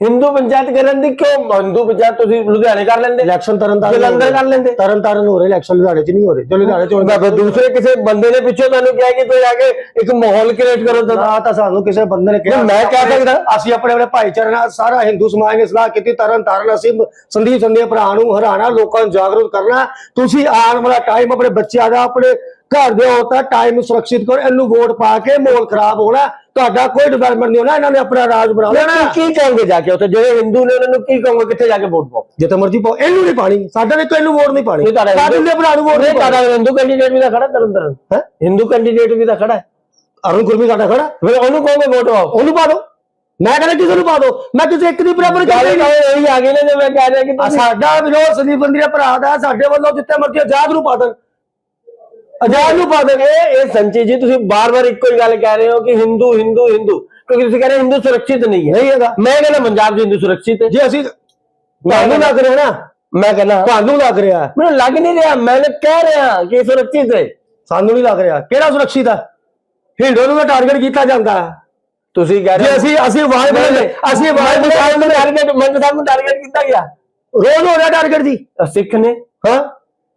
ਹਿੰਦੂ ਪੰਚਾਇਤ ਕਰਨ ਦੀ ਕਿਉਂ ਹਿੰਦੂ ਪੰਚਾਇਤ ਤੁਸੀਂ ਲੁਧਿਆਣੇ ਕਰ ਲੈਂਦੇ? ਇਲੈਕਸ਼ਨ ਤਰਨ ਤਾਰਨ ਜਲੰਧਰ ਕਰ ਲੈਂਦੇ? ਤਰਨ ਤਾਰਨ ਹੋ ਰਹੇ ਇਲੈਕਸ਼ਨ ਲੁਧਿਆਣੇ ਚ ਨਹੀਂ ਹੋ ਰਹੇ। ਜੋ ਲੁਧਿਆਣੇ ਚ ਹੋਣਗੇ ਫਿਰ ਦੂਸਰੇ ਕਿਸੇ ਬੰਦੇ ਨੇ ਪਿੱਛੇ ਤੁਹਾਨੂੰ ਕਿਹਾ ਕਿ ਤੁਸੀਂ ਆ ਕੇ ਇੱਕ ਮਾਹੌਲ ਕ੍ਰੀਏਟ ਕਰੋ ਤਾਂ ਨਾ ਤਾਂ ਸਾਨੂੰ ਕਿਸੇ ਬੰਦੇ ਨੇ ਕਿਹਾ। ਮੈਂ ਕਹਿ ਸਕਦਾ। ਅਸੀਂ ਆਪਣੇ ਆਪਣੇ ਭਾਈਚਾਰੇ ਨਾਲ ਸਾਰਾ ਹਿੰਦੂ ਸਮਾਜ ਨੇ ਸਲਾਹ ਕੀਤੀ ਤਰਨ ਤਾਰਨ ਅਸੀਂ ਸੰਦੀਪ ਸੰਦੀਪ ਭਰਾ ਨੂੰ ਹਰਾਣਾ ਲੋਕਾਂ ਨੂੰ ਜਾਗਰੂਕ ਕਰਨਾ। ਤੁਸੀਂ ਆਉਣ ਵਾਲਾ ਟਾਈਮ ਆਪਣੇ ਬੱਚਿਆਂ ਦਾ ਆਪਣੇ ਘਰ ਦੇ ਔਰਤਾਂ ਟਾਈਮ ਸੁਰੱਖਿਅਤ ਕਰੋ। ਇਹਨੂੰ ਵੋਟ ਪਾ ਕੇ ਮਾਹੌਲ ਖਰਾਬ ਹੋਣਾ। ਤੁਹਾਡਾ ਕੋਈ ਡਿਵੈਲਪਮੈਂਟ ਨਹੀਂ ਹੋਣਾ ਇਹਨਾਂ ਨੇ ਆਪਣਾ ਰਾਜ ਬਣਾ ਲੈਣਾ ਕੀ ਕਹੋਗੇ ਜਾ ਕੇ ਉੱਥੇ? ਜਿਹੜੇ ਹਿੰਦੂ ਨੇ ਉਹਨਾਂ ਨੂੰ ਕੀ ਕਹੋਗੇ? ਕਿੱਥੇ ਜਾ ਕੇ ਵੋਟ ਪਾਓ? ਜਿੱਥੇ ਮਰਜ਼ੀ ਪਾਓ ਇਹਨੂੰ ਨਹੀਂ ਪਾਣੀ। ਸਾਡੇ ਨੇ ਇਹਨੂੰ ਵੋਟ ਨਹੀਂ ਪਾਣੀ। ਨਹੀਂ ਸਾਡੇ ਦੇ ਭਰਾ ਨੂੰ ਵੋਟ ਨਹੀਂ ਨਹੀਂ ਪਾਣੀ। ਤੁਹਾਡਾ ਹਿੰਦੂ ਕੈਂਡੀਡੇਟ ਵੀ ਤਾਂ ਖੜਾ ਤਰਨ ਤਰਨ ਹੈਂ? ਹਿੰਦੂ ਕੈਂਡੀਡੇਟ ਵੀ ਤਾਂ ਖੜਾ ਹੈ। ਅਰੁਣ ਗੁਰਮੀ ਸਾਡਾ ਖੜਾ। ਫਿਰ ਉਹਨੂੰ ਕਹੋਗੇ ਵੋਟ ਪਾਓ? ਉਹਨੂੰ ਪਾ ਦਿਓ। ਮੈਂ ਕਹਿੰਦਾ ਕਿਸੇ ਨੂੰ ਪਾ ਦਿਓ। ਮੈਂ ਕਿਸੇ ਇੱਕ ਦੀ ਬਰਾਬਰ ਕਰਦਾ ਤਾਂ ਇਹੀ ਆ ਗਈ ਨਾ ਜੇ ਮੈਂ ਕਹਿ ਰਿਹਾ ਕਿ ਸਾਡਾ ਵਿਰੋਧ ਸੰਦੀਪ ਬੰਦੀ ਦਾ ਭਰਾ ਦਾ ਸਾਡੇ ਵੱਲੋਂ ਜਿੱਥੇ ਮਰਜ਼ੀ ਆਜ਼ਾਦ ਨੂੰ ਪਾ ਦੇਣ। ਆਜ਼ਾਦ ਨੂੰ ਪਾ ਦੇਣ ਇਹ ਸੰਚੀ ਜੀ ਤੁਸੀਂ ਬਾਰ-ਬਾਰ ਇੱਕੋ ਹੀ ਗੱਲ ਕਹਿ ਰਹੇ ਹੋ ਕਿ ਹਿੰਦੂ ਹਿੰਦੂ ਹਿੰਦੂ ਕਿਉਂਕਿ ਤੁਸੀਂ ਕਹਿ ਰਹੇ ਹੋ ਹਿੰਦੂ ਸੁਰੱਖਿਅਤ ਨਹੀਂ ਹੈ। ਹੈਗਾ। ਮੈਂ ਕਹਿੰਦਾ ਪੰਜਾਬ 'ਚ ਹਿੰਦੂ ਸੁਰੱਖਿਅਤ ਹੈ। ਜੇ ਅਸੀਂ ਤੁਹਾਨੂੰ ਲੱਗ ਰਿਹਾ ਨਾ ਮੈਂ ਕਹਿੰਦਾ ਤੁਹਾਨੂੰ ਲੱਗ ਰਿਹਾ ਮੈਨੂੰ ਲੱਗ ਨਹੀਂ ਰਿਹਾ। ਮੈਂ ਕਹਿ ਰਿਹਾ ਕਿ ਸੁਰੱਖਿਅਤ ਹੈ। ਸਾਨੂੰ ਨਹੀਂ ਲੱਗ ਰਿਹਾ। ਕਿਹੜਾ ਸੁਰੱਖਿਤ ਹੈ? ਹਿੰਦੂ ਨੂੰ ਟਾਰਗੇਟ ਕੀਤਾ ਜਾਂਦਾ ਹੈ। ਤੁਸੀਂ ਕਹਿ ਜੇ ਰਹੇ ਅਸੀਂ ਅਸੀਂ ਬੁਲੰਦ ਅਸੀਂ ਸਾਹਿਬ ਨੂੰ ਟਾਰਗੇਟ ਮੰਨ ਸਾਹਿਬ ਨੂੰ ਟਾਰਗੇਟ ਕੀਤਾ ਗਿਆ। ਰੋਜ਼ ਹੋ ਰਿਹਾ ਟਾਰਗੇਟ ਜੀ। ਸਿੱਖ ਨੇ। ਹਾਂ।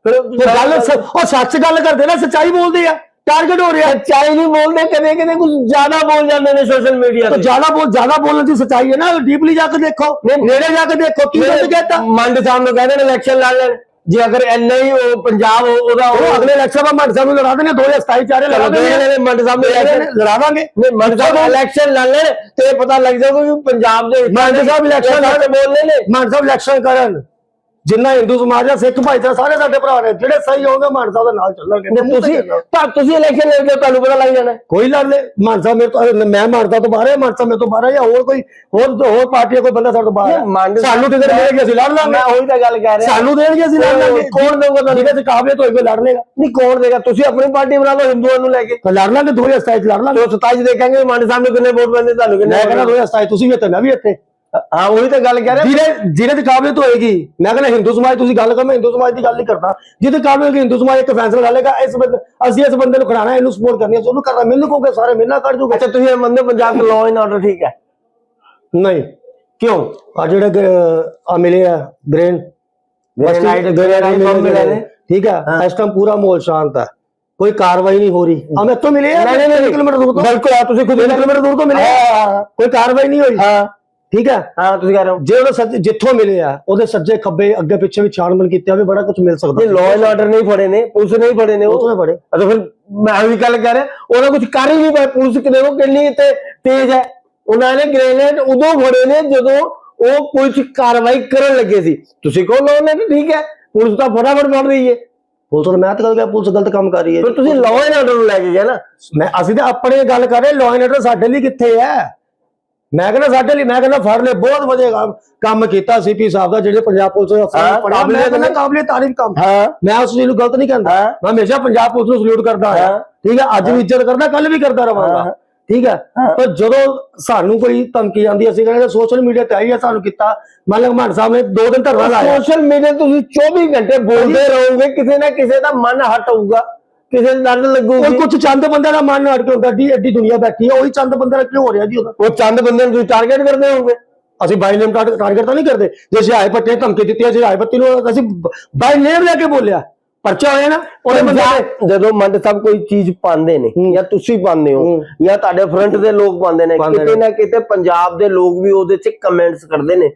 ਫਿਰ ਤੇ ਗੱਲ ਸ- ਉਹ ਸੱਚ ਗੱਲ ਕਰਦੇ ਨੇ ਸੱਚਾਈ ਬੋਲਦੇ ਆ ਟਾਰਗੇਟ ਹੋ ਰਿਹਾ ਸੱਚਾਈ ਨਹੀਂ ਬੋਲਦੇ ਕਦੇ ਕਦੇ ਕੁਝ ਜ਼ਿਆਦਾ ਬੋਲ ਜਾਂਦੇ ਨੇ ਸੋਸ਼ਲ ਮੀਡੀਆ ਤਾਂ ਤੇ ਜ਼ਿਆਦਾ ਬੋਲ ਜ਼ਿਆਦਾ ਬੋਲਣ ਦੀ ਸੱਚਾਈ ਹੈ ਨਾ ਡੀਪਲੀ ਜਾ ਕੇ ਦੇਖੋ ਨੇੜੇ ਜਾ ਕੇ ਦੇਖੋ ਕੀ ਗੱਲ ਕਹਤਾ ਮੰਡ ਸਾਹਿਬ ਨੂੰ ਕਹਿੰਦੇ ਨੇ ਇਲੈਕਸ਼ਨ ਲੜ ਲੈਣ ਜੇ ਅਗਰ ਐਨਾ ਹੀ ਉਹ ਪੰਜਾਬ ਉਹ- ਉਹਦਾ ਉਹ ਉਹ ਅਗਲੇ ਇਲੈਕਸ਼ਨ ਵਿੱਚ ਮੰਡ ਸਾਹਿਬ ਨੂੰ ਲੜਾ ਦੇਣੇ 2027 ਚਾਰੇ ਲੜਾ ਚਲੋ ਦੇਣੇ ਦੇ ਮੰਡ ਸਾਹਿਬ ਨੂੰ election- ਲੜਾ ਦਾਂਗੇ ਨਹੀਂ ਮੰਡ ਸਾਹਿਬ ਇਲੈਕਸ਼ਨ ਲੜ ਲੈਣ ਤੇ ਇਹ ਪਤਾ ਲੱਗ ਜਾਊਗਾ ਕਿ ਪੰਜਾਬ ਦੇ ਮੰਡ ਸਾਹਿਬ ਇਲੈਕਸ਼ਨ ਲੜ ਬੋਲਨੇ ਨੇ ਮੰਡ ਸਾਹਿਬ ਇਲੈਕਸ਼ਨ ਕਰਨ ਜਿੰਨਾ ਹਿੰਦੂ ਸਮਾਜ ਆ ਸਿੱਖ ਭਾਈਚਾਰਾ ਸਾਰੇ ਸਾਡੇ ਭਰਾ ਨੇ ਜਿਹੜੇ ਸਹੀ ਹੋਣਗੇ ਮੰਡ ਸਾਹਿਬ ਦੇ ਨਾਲ ਚੱਲਣਗੇ। ਤੇ ਤੁਸੀਂ ਤਾਂ ਤੁਸੀਂ ਇਲੈਕਸ਼ਨ ਲੜ ਕੇ ਤੁਹਾਨੂੰ ਪਤਾ ਲੱਗ ਜਾਣਾ। ਕੋਈ ਲੜ ਲੈ ਸਾਹਿਬ ਮੇਰੇ ਤੋਂ ਮੈਂ ਮੰਡਦਾ ਤੋਂ ਬਾਹਰ ਹੈ ਸਾਹਿਬ ਮੇਰੇ ਤੋਂ ਬਾਹਰ ਹੈ ਜਾਂ ਹੋਰ ਕੋਈ ਹੋਰ ਹੋਰ ਪਾਰਟੀ ਕੋਈ ਬੰਦਾ ਸਾਡੇ ਤੋਂ ਬਾਹਰ ਹੈ ਸਾਨੂੰ ਟਿਕਟ ਮਿਲੇਗੀ ਅਸੀਂ ਲੜ ਲਾਂਗੇ। ਮੈਂ ਉਹੀ ਤਾਂ ਗੱਲ ਕਹਿ ਰਿਹਾ। ਸਾਨੂੰ ਦੇਣਗੇ ਅਸੀਂ ਲੜ ਲਾਂਗੇ। ਕੌਣ ਦੇਊਗਾ ਤੁਹਾਨੂੰ? ਚ ਕਾਬਲੀਅਤ ਹੋਏਗੀ ਲੜ ਲੇਗਾ ਨਹੀਂ ਕੌਣ ਦੇਗਾ? ਤੁਸੀਂ ਆਪਣੀ ਪਾਰਟੀ ਬਣਾ ਲਓ ਹਿੰਦੂਆਂ ਨੂੰ ਲੈ ਕੇ। ਲੜ ਲਾਂਗੇ 2027 ਚ ਲੜ ਲਾਂਗੇ। ਤੇ 27 ਦੇਖਾਂਗੇ ਮੰਡ ਸਾਹਿਬ ਨੂੰ ਕਿੰਨੇ ਵੋਟ ਪੈਂਦੇ ਤੁਹਾਨੂੰ ਕਿੰਨੇ ਮੈਂ ਕਹਿੰਦਾ 2027 ਤੁਸੀਂ ਵੀ ਇੱਥੇ ਮੈਂ ਵੀ ਇੱਥੇ। ਹਾਂ ਉਹੀ ਤਾਂ ਗੱਲ ਕਹਿ ਰਿਹਾ। ਜਿਹਦੇ ਜਿਹਦੇ ਕਾਬਲੀਅਤ ਹੋਏਗੀ। ਮੈਂ ਕਹਿੰਦਾ ਹਿੰਦੂ ਸਮਾਜ ਤੁਸੀਂ ਗੱਲ ਕਰ ਮੈਂ ਹਿੰਦੂ ਸਮਾਜ ਦੀ ਗੱਲ ਨਹੀਂ ਕਰਦਾ। ਜਿਹਦੇ ਕਾਬਲੀਅਤ ਹਿੰਦੂ ਸਮਾਜ ਇੱਕ ਫੈਸਲਾ ਲੈ ਲੇਗਾ ਇਸ ਅਸੀਂ ਇਸ ਬੰਦੇ ਨੂੰ ਖੜਾਣਾ ਇਹਨੂੰ ਸਪੋਰਟ ਕਰਨੀ ਹੈ ਉਹਨੂੰ ਕਰਨਾ ਮੈਨੂੰ ਕਹੋਗੇ ਸਾਰੇ ਮੇਰੇ ਨਾਲ ਕਰ ਜੂਗੇ ਅੱਛਾ ਤੁਸੀਂ ਇਹ ਮੰਨਦੇ ਪੰਜਾਬ ਦਾ ਲਾਅ ਐਂਡ ਆਰਡਰ ਠੀਕ ਹੈ। ਨਹੀਂ। ਕਿਉਂ? ਆ ਜਿਹੜੇ ਆ ਮਿਲੇ ਆ ਗ੍ਰੇਨ ਮਿਲੇ ਨੇ। ਠੀਕ ਹੈ? ਇਸ ਟਾਈਮ ਪੂਰਾ ਮਾਹੌਲ ਸ਼ਾਂਤ ਹੈ। ਕੋਈ ਕਾਰਵਾਈ ਨਹੀਂ ਹੋ ਰਹੀ। ਆ ਮੈਂ ਤੋਂ ਮਿਲੇ ਆ ਨਹੀਂ, ਨਹੀਂ, ਕਿਲੋਮੀਟਰ ਦੂਰ ਤੋਂ? ਬਿਲਕੁਲ ਆ ਤੁਸੀਂ ਖੁਦ 3 ਕਿਲੋਮੀਟਰ ਦੂਰ ਤੋਂ ਮਿਲੇ ਕੋਈ ਕਾਰਵਾਈ ਨਹੀਂ ਹੋਈ? ਹਾਂ। ਠੀਕ ਹੈ? ਹਾਂ ਤੁਸੀਂ ਕਹਿ ਰਹੇ ਹੋ। ਜੇ ਉਹਦੇ ਸੱਜ- ਜਿੱਥੋਂ ਮਿਲੇ ਆ ਉਹਦੇ ਸੱਜੇ ਖੱਬੇ ਅੱਗੇ ਪਿੱਛੇ ਵੀ ਛਾਣਬਣ ਕੀਤੀ ਹੋਵੇ ਬੜਾ ਕੁਝ ਮਿਲ ਸਕਦਾ। ਨਹੀਂ ਲਾਅ ਐਂਡ ਆਰਡਰ ਨਹੀਂ ਫੜੇ ਨੇ ਪੁਲਿਸ ਨਹੀਂ ਫੜੇ ਨੇ ਉਹ। ਉਹ ਤੋਂ ਬੜੇ ਫਿਰ ਮੈਂ ਵੀ ਗੱਲ ਕਹਿ ਰਿਹਾ ਉਹਦਾ ਕੁਝ ਕਰ ਹੀ ਨਹੀਂ ਪਾਇਆ ਪੁਲਿਸ ਕਿ ਦੇਖੋ ਕਿੰਨੀ ਤੇ ਤੇਜ਼ ਹੈ। ਉਹਨਾਂ ਨੇ ਗ੍ਰੇਨੇਡ ਉਦੋਂ ਫੜੇ ਨੇ ਜਦੋਂ ਉਹ ਪੁਲਿਸ ਕਾਰਵਾਈ ਕਰਨ ਲੱਗੇ ਸੀ। ਤੁਸੀਂ ਕਹੋ ਲਾਅ ਨੇ ਠੀਕ ਹੈ ਪੁਲਿਸ ਤਾਂ ਫਟਾਫਟ ਫੜ ਰਹੀ ਹੈ। ਪੁਲਿਸ ਨੂੰ ਮੈਂ ਤਾਂ ਗੱਲ ਗਿਆ ਪੁਲਿਸ ਗਲਤ ਕੰਮ ਕਰ ਰਹੀ ਹੈ। ਫਿਰ ਤੁਸੀਂ ਲਾਅ ਐਂਡ ਆਰਡਰ ਨੂੰ ਲੈ ਕੇ ਗਏ ਨਾ। ਮੈਂ ਅਸੀਂ ਤਾਂ ਆਪਣੇ ਗੱਲ ਕਰ ਰਹੇ ਲਾਅ ਐਂਡ ਆਰਡਰ ਸਾਡੇ ਲਈ ਕਿੱਥੇ ਹੈ? ਮੈਂ ਕਹਿੰਦਾ ਸਾਡੇ ਲਈ ਮੈਂ ਕਹਿੰਦਾ ਫੜ ਲੈ ਬਹੁਤ ਵਧੀਆ ਕੰਮ ਕੀਤਾ ਸੀਪੀ ਸਾਹਿਬ ਦਾ ਜਿਹੜੇ ਪੰਜਾਬ ਪੁਲਿਸ ਦੇ ਅਫਸਰ ਪੜਿਆ ਮੈਂ ਕਹਿੰਦਾ। ਕਾਬਲੇ ਤਾਰੀਫ ਕੰਮ। ਹਾਂ। ਮੈਂ ਉਸ ਚੀਜ਼ ਨੂੰ ਗਲਤ ਨਹੀਂ ਕਹਿੰਦਾ। ਮੈਂ ਹਮੇਸ਼ਾ ਪੰਜਾਬ ਪੁਲਿਸ ਨੂੰ ਸਲੂਟ ਕਰਦਾ ਹਾਂ। ਠੀਕ ਹੈ? ਅੱਜ ਵੀ ਇੱਜ਼ਤ ਕਰਦਾ ਕੱਲ ਵੀ ਕਰਦਾ ਰਵਾਂਗਾ। ਹਾਂ। ਠੀਕ ਹੈ? ਹਾਂ। ਪਰ ਜਦੋਂ ਸਾਨੂੰ ਕੋਈ ਧਮਕੀ ਆਉਂਦੀ ਅਸੀਂ ਕਹਿੰਦੇ ਸੋਸ਼ਲ ਮੀਡੀਆ ਤੇ ਆਈ ਹੈ ਸਾਨੂੰ ਕੀਤਾ। ਮਲਕ ਮਾਨ ਸਾਹਿਬ ਨੇ ਦੋ ਦਿਨ ਧਰਨਾ ਲਾਇਆ। ਸੋਸ਼ਲ ਮੀਡੀਆ ਤੁਸੀਂ 24 ਘੰਟੇ ਬੋਲਦੇ ਰਹੋਗੇ ਕਿਸੇ ਨਾ ਕਿਸੇ ਦਾ ਮਨ ਹਟ ਹੋਊਗਾ ਕਿਸੇ ਨੂੰ ਦਰਦ ਉਹ ਲੱਗੂਗੀ ਕੁਝ ਚੰਦ ਬੰਦਿਆਂ ਦਾ ਮਨ ਅੜ ਕੇ ਹੁੰਦਾ ਡੀ ਐਡੀ ਦੁਨੀਆ ਬੈਠੀ ਹੈ ਉਹੀ ਚੰਦ ਬੰਦੇ ਦਾ ਕਿਉਂ ਹੋ ਰਿਹਾ ਜੀ ਉਹਦਾ ਉਹ ਚੰਦ ਬੰਦੇ ਨੂੰ ਤੁਸੀਂ ਟਾਰਗੇਟ ਕਰਦੇ ਹੋਗੇ ਅਸੀਂ ਬਾਈ ਨੇਮ ਟਾਰਗੇਟ ਤਾਂ ਨਹੀਂ ਕਰਦੇ ਜੇ ਸਿਆਏ ਪੱਟੇ ਧਮਕੀ ਦਿੱਤੀ ਜੇ ਸਿਆਏ ਪੱਤੀ ਨੂੰ ਅਸੀਂ ਬਾਈ ਨੇਮ ਲੈ ਕੇ ਬੋਲਿਆ ਪਰਚਾ ਹੋਇਆ ਨਾ ਉਹਦੇ ਬੰਦੇ ਜਦੋਂ ਮੰਡ ਸਾਹਿਬ ਕੋਈ ਚੀਜ਼ ਪਾਉਂਦੇ ਨੇ। ਜਾਂ ਤੁਸੀਂ ਪਾਉਂਦੇ ਹੋ। ਜਾਂ ਤੁਹਾਡੇ ਫਰੰਟ ਦੇ ਲੋਕ ਪਾਉਂਦੇ ਨੇ ਕਿਤੇ ਨੇ। ਕਿਤੇ ਪੰਜਾਬ ਦੇ ਲੋਕ ਵੀ ਉਹਦੇ 'ਚ ਕਮੈਂਟਸ ਕਰਦੇ ਨੇ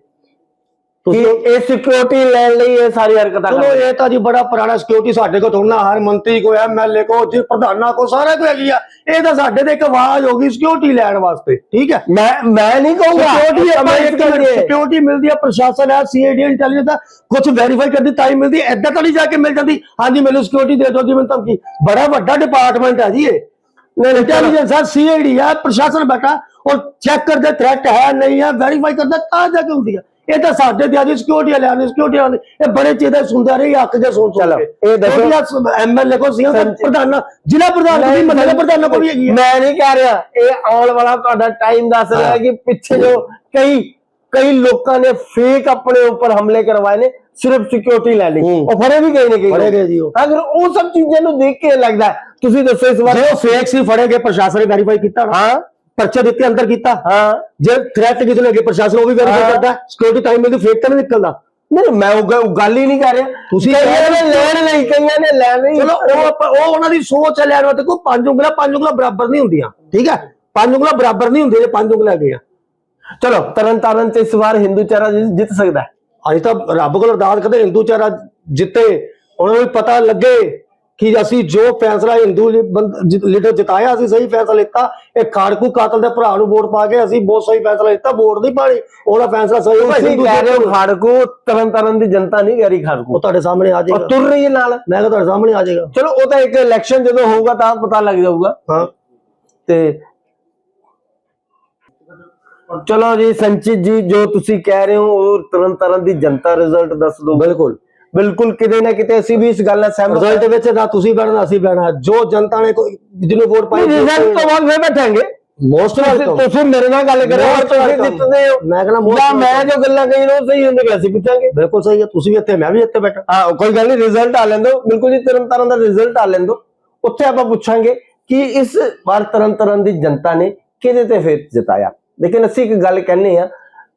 ਤੁਸੀਂ ਇਹ ਸਿਕਿਉਰਿਟੀ ਲੈਣ ਲਈ ਇਹ ਸਾਰੀ ਹਰਕਤਾਂ ਚਲੋ ਇਹ ਤਾਂ ਜੀ ਬੜਾ ਪੁਰਾਣਾ ਸਿਕਿਉਰਿਟੀ ਸਾਡੇ ਕੋਲ ਥੋੜਾ ਹਰ ਮੰਤਰੀ ਕੋ ਐਮਐਲਏ ਕੋ ਜੀ ਪ੍ਰਧਾਨਾਂ ਕੋ ਸਾਰਾ ਕੋ ਹੈਗੀ ਆ। ਇਹ ਤਾਂ ਸਾਡੇ ਤੇ ਇੱਕ ਆਵਾਜ਼ ਹੋ ਗਈ ਸਿਕਿਉਰਿਟੀ ਲੈਣ ਵਾਸਤੇ ਠੀਕ ਹੈ? ਮੈਂ ਮੈਂ ਨਹੀਂ ਕਹੂੰਗਾ। ਸਿਕਿਉਰਿਟੀ। ਸਿਕਿਉਰਿਟੀ ਮਿਲਦੀ ਹੈ ਪ੍ਰਸ਼ਾਸਨ ਹੈ ਸੀਆਈਡੀ ਇੰਟੈਲੀਜੈਂਸ ਦਾ ਕੁਝ ਵੈਰੀਫਾਈ ਕਰਦੀ ਤਾਂ ਹੀ ਮਿਲਦੀ ਐਦਾਂ ਤਾਂ ਨਹੀਂ ਜਾ ਕੇ ਮਿਲ ਜਾਂਦੀ। ਹਾਂਜੀ ਮੈਨੂੰ ਸਿਕਿਉਰਿਟੀ ਦੇ ਦਿਓ ਜੀ ਮੈਨੂੰ ਧਮਕੀ। ਬੜਾ ਵੱਡਾ ਡਿਪਾਰਟਮੈਂਟ ਹੈ ਜੀ ਇਹ। ਇੰਟੈਲੀਜੈਂਸ ਹੈ ਸੀਆਈਡੀ ਹੈ ਪ੍ਰਸ਼ਾਸਨ ਬੈਠਾ ਔਰ ਚੈੱਕ ਕਰਦੇ ਥ੍ਰੈਟ ਹੈ ਨਹੀਂ ਹੈ ਵੈਰੀਫਾਈ ਕਰਦਾ ਤਾਂ ਜਾ ਕੇ ਹੁੰਦੀ ਹੈ ਇਹ ਤਾਂ ਸਾਡੇ ਤੇ ਅੱਜ ਸਿਕਿਉਰਿਟੀ ਵਾਲਿਆਂ ਨੇ ਸਿਕਿਉਰਿਟੀ ਵਾਲਿਆਂ ਨੇ। ਇਹ ਬੜੇ ਚੀਜ਼ਾਂ ਸੁਣਦੇ ਰਹੇ ਅੱਖ ਜੇ ਸੁਣ ਸੁਣ ਕੇ। ਇਹ ਦੱਸੋ- ਐਮਐਲਏ ਕੋ ਸੀਐਮ ਪ੍ਰਧਾਨ ਜ਼ਿਲ੍ਹਾ ਪ੍ਰਧਾਨ ਕੋਈ ਮੰਡਲ ਪ੍ਰਧਾਨ ਕੋ ਵੀ ਹੈਗੀ ਮੈਂ ਨਹੀਂ ਕਹਿ ਰਿਹਾ। ਇਹ ਆਉਣ ਵਾਲਾ ਤੁਹਾਡਾ ਟਾਈਮ ਦੱਸ ਰਿਹਾ ਕਿ ਪਿੱਛੇ ਜੋ ਕਈ ਕਈ ਲੋਕਾਂ ਨੇ ਫੇਕ ਆਪਣੇ ਉੱਪਰ ਹਮਲੇ ਕਰਵਾਏ ਨੇ ਸਿਰਫ ਸਿਕਿਉਰਿਟੀ ਲੈ ਲਈ। ਉਹ ਫੜੇ ਵੀ ਗਏ ਨੇ ਕਈ ਫੜੇ। ਗਏ ਜੀ ਉਹ। ਅਗਰ ਉਹ ਸਭ ਚੀਜ਼ਾਂ ਨੂੰ ਦੇਖ ਕੇ ਲੱਗਦਾ ਤੁਸੀਂ ਦੱਸੋ ਇਸ ਵਾਰ ਉਹ ਫੇਕ ਸੀ ਫੜੇ ਗਏ ਪ੍ਰਸ਼ਾਸਨ ਨੇ ਵੈਰੀਫਾਈ ਕੀਤਾ ਹਾਂ। ਪਰਚੇ ਦਿੱਤੇ ਅੰਦਰ ਕੀਤਾ। ਹਾਂ। ਜੇ ਥ੍ਰੈਟ ਕਿਸੇ ਨੇ ਅੱਗੇ ਪ੍ਰਸ਼ਾਸਨ ਉਹ ਵੀ ਵੈਰੀਫਾਈ। ਕਰਦਾ ਸਿਕਿਉਰਿਟੀ ਟਾਈਮ ਵਿੱਚ ਫੇਕ ਤਾਂ ਨਹੀਂ ਨਿਕਲਦਾ। ਨਹੀਂ ਮੈਂ ਉਹ ਗੱਲ ਹੀ ਨਹੀਂ ਕਰ ਰਿਹਾ। ਤੁਸੀਂ ਕਈਆਂ ਨੇ। ਲੈਣ ਲਈ ਕਈਆਂ ਨੇ ਲੈਣ ਲਈ। ਚਲੋ ਉਹ ਆਪਾਂ- ਉਹ ਉਹਨਾਂ ਦੀ ਸੋਚ ਹੈ ਲੈਣ ਵਾਸਤੇ ਕੋਈ ਪੰਜ ਉਂਗਲਾਂ ਪੰਜ ਉਂਗਲਾਂ ਬਰਾਬਰ ਨਹੀਂ ਹੁੰਦੀਆਂ। ਠੀਕ ਹੈ? ਪੰਜ ਉਂਗਲਾਂ ਬਰਾਬਰ ਨਹੀਂ ਹੁੰਦੀਆਂ ਜੇ ਪੰਜ ਉਂਗਲਾਂ ਹੈਗੀਆਂ। ਚਲੋ ਤਰਨ ਤਾਰਨ ਤੇ ਇਸ ਵਾਰ ਹਿੰਦੂ ਚਾਰਾ ਜਿੱਤ ਸਕਦਾ ਅੱਜ ਤਾਂ ਰੱਬ ਕੋਲ ਅਰਦਾਸ ਕਰਦੇ ਹਿੰਦੂ ਚਾਰਾ ਜਿੱਤੇ। ਉਹਨਾਂ ਨੂੰ ਪਤਾ ਲੱਗੇ। ਕਿ ਅਸੀਂ ਜੋ ਫੈਸਲਾ ਹਿੰਦੂ ਲੀਡਰ ਜਿਤਾਇਆ ਅਸੀਂ ਸਹੀ ਫੈਸਲਾ ਲਿੱਤਾ। ਇਹ ਖਾੜਕੂ ਕਾਤਲ ਦੇ ਭਰਾ ਨੂੰ ਵੋਟ ਪਾ ਕੇ ਅਸੀਂ ਬਹੁਤ ਸਹੀ ਫੈਸਲਾ ਲਿੱਤਾ ਵੋਟ ਨਹੀਂ ਪਾਣੀ। ਉਹਦਾ ਫੈਸਲਾ ਸਹੀ ਤੁਸੀਂ ਹਿੰਦੂ ਕਹਿ ਰਹੇ ਹੋ। ਖਾੜਕੂ ਤਰਨ ਤਾਰਨ ਦੀ ਜਨਤਾ ਨਹੀਂ ਕਹਿ ਰਹੀ ਖਾੜਕੂ। ਉਹ ਤੁਹਾਡੇ ਸਾਹਮਣੇ ਆ ਜਾਏਗਾ। ਤੁਰ ਰਹੀ ਹੈ ਨਾਲ। ਮੈਂ ਕਿਹਾ ਤੁਹਾਡੇ ਸਾਹਮਣੇ ਆ ਜਾਏਗਾ। ਚਲੋ ਉਹ ਤਾਂ ਇੱਕ ਇਲੈਕਸ਼ਨ ਜਦੋਂ ਹੋਊਗਾ ਤਾਂ ਪਤਾ ਲੱਗ ਜਾਊਗਾ। ਹਾਂ। ਤੇ ਚਲੋ ਜੀ ਸੰਚਿਤ ਜੀ ਜੋ ਤੁਸੀਂ ਕਹਿ ਰਹੇ ਹੋ ਉਹ ਤਰਨ ਤਾਰਨ ਦੀ ਜਨਤਾ ਰਿਜ਼ਲਟ ਦੱਸ ਦੋ ਬਿਲਕੁਲ। ਬਿਲਕੁਲ ਕਿਤੇ ਨਾ ਕਿਤੇ ਅਸੀਂ ਵੀ ਇਸ ਗੱਲ ਨਾਲ ਸਹਿਮਤ ਰਿਜ਼ਲਟ ਵਿੱਚ ਨਾ ਤੁਸੀਂ ਬਹਿਣਾ ਨਾ ਅਸੀਂ ਬਹਿਣਾ ਜੋ ਜਨਤਾ ਨੇ ਕੋਈ ਜਿਹਨੂੰ ਵੋਟ ਪਾਈ ਰਿਜ਼ਲਟ ਤੋਂ ਬਾਅਦ ਫੇਰ ਬੈਠਾਂਗੇ। ਮੋਸਟ ਵੈਲਕਮ ਤੁਸੀਂ ਮੇਰੇ ਨਾਲ ਗੱਲ ਕਰਿਓ ਔਰ ਤੁਸੀਂ ਜਿੱਤਦੇ ਹੋ। ਮੈਂ ਕਹਿੰਦਾ most ਮੈਂ ਜੋ ਗੱਲਾਂ ਕਹੀ ਉਹ ਸਹੀ ਹੁੰਦੇ ਅਸੀਂ ਪੁੱਛਾਂਗੇ। ਬਿਲਕੁਲ ਸਹੀ ਹੈ ਤੁਸੀਂ ਵੀ ਇੱਥੇ ਮੈਂ ਵੀ ਇੱਥੇ ਬੈਠਾ। ਹਾਂ ਕੋਈ ਗੱਲ ਨਹੀਂ ਰਿਜ਼ਲਟ ਆ ਲੈਂਦੋ ਬਿਲਕੁਲ ਜੀ ਤਰਨ ਤਾਰਨ ਦਾ ਰਿਜ਼ਲਟ ਆ ਲੈਂਦੋ ਉੱਥੇ ਆਪਾਂ ਪੁੱਛਾਂਗੇ ਕਿ ਇਸ ਵਾਰ ਤਰਨ ਤਾਰਨ ਦੀ ਜਨਤਾ ਨੇ ਕਿਹਦੇ ਤੇ ਫੇਰ ਜਿਤਾਇਆ। ਲੇਕਿਨ ਅਸੀਂ ਇੱਕ ਗੱਲ ਕਹਿੰਨੇ ਆ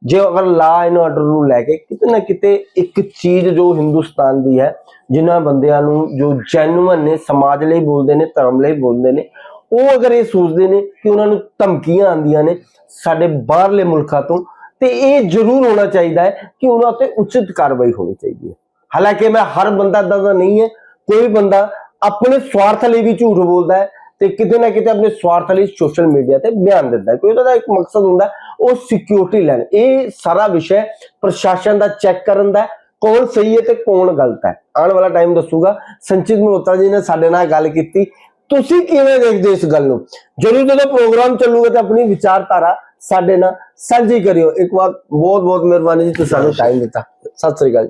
ਜੇ ਅਗਰ ਲਾ ਐਂਡ ਆਰਡਰ ਨੂੰ ਲੈ ਕੇ, ਕਿਤੇ ਨਾ ਕਿਤੇ ਇੱਕ ਚੀਜ਼ ਜੋ ਹਿੰਦੁਸਤਾਨ ਦੀ ਹੈ, ਜਿਨ੍ਹਾਂ ਬੰਦਿਆਂ ਨੂੰ ਜੋ ਜੈਨੂਅਨ ਨੇ, ਸਮਾਜ ਲਈ ਬੋਲਦੇ ਨੇ, ਧਰਮ ਲਈ ਬੋਲਦੇ ਨੇ, ਉਹ ਅਗਰ ਇਹ ਸੋਚਦੇ ਨੇ ਕਿ ਉਹਨਾਂ ਨੂੰ ਧਮਕੀਆਂ ਆਉਂਦੀਆਂ ਨੇ ਸਾਡੇ ਬਾਹਰਲੇ ਮੁਲਕਾਂ ਤੋਂ, ਤੇ ਇਹ ਜ਼ਰੂਰ ਹੋਣਾ ਚਾਹੀਦਾ ਹੈ ਕਿ ਉਹਨਾਂ ਤੇ ਉਚਿਤ ਕਾਰਵਾਈ ਹੋਣੀ ਚਾਹੀਦੀ ਹੈ। ਹਾਲਾਂਕਿ ਮੈਂ ਹਰ ਬੰਦਾ ਏਦਾਂ ਦਾ ਨਹੀਂ ਹੈ, ਕੋਈ ਬੰਦਾ ਆਪਣੇ ਸਵਾਰਥ ਲਈ ਵੀ ਝੂਠ ਬੋਲਦਾ ਹੈ ਤੇ ਕਿਤੇ ਨਾ ਕਿਤੇ ਆਪਣੇ ਸਵਾਰਥ ਲਈ ਸੋਸ਼ਲ ਮੀਡੀਆ ਤੇ ਬਿਆਨ ਦਿੰਦਾ ਹੈ। ਕੋਈ ਉਹਦਾ ਇੱਕ ਮਕਸਦ ਹੁੰਦਾ ਉਹ ਸਿਕਿਉਰਿਟੀ ਲੈਣ। ਇਹ ਸਾਰਾ ਵਿਸ਼ਾ ਪ੍ਰਸ਼ਾਸਨ ਦਾ ਚੈੱਕ ਕਰਨ ਦਾ ਕੌਣ ਸਹੀ ਹੈ ਤੇ ਕੌਣ ਗਲਤ ਹੈ। ਆਉਣ ਵਾਲਾ ਟਾਈਮ ਦੱਸੂਗਾ। ਸੰਚਿਤ ਮਲਹੋਤਰਾ ਜੀ ਨੇ ਸਾਡੇ ਨਾਲ ਗੱਲ ਕੀਤੀ। ਤੁਸੀਂ ਕਿਵੇਂ ਦੇਖਦੇ ਇਸ ਗੱਲ ਨੂੰ? ਜਦੋਂ ਜਦੋਂ ਪ੍ਰੋਗਰਾਮ ਚੱਲੂਗਾ ਤੇ ਆਪਣੀ ਵਿਚਾਰਧਾਰਾ ਸਾਡੇ ਨਾਲ ਸਾਂਝੀ ਕਰਿਓ। ਇੱਕ ਵਾਰ ਬਹੁਤ ਬਹੁਤ ਮਿਹਰਬਾਨੀ ਜੀ ਤੁਸੀਂ ਸਾਨੂੰ ਟਾਈਮ ਦਿੱਤਾ। ਸਤਿ ਸ੍ਰੀ ਅਕਾਲ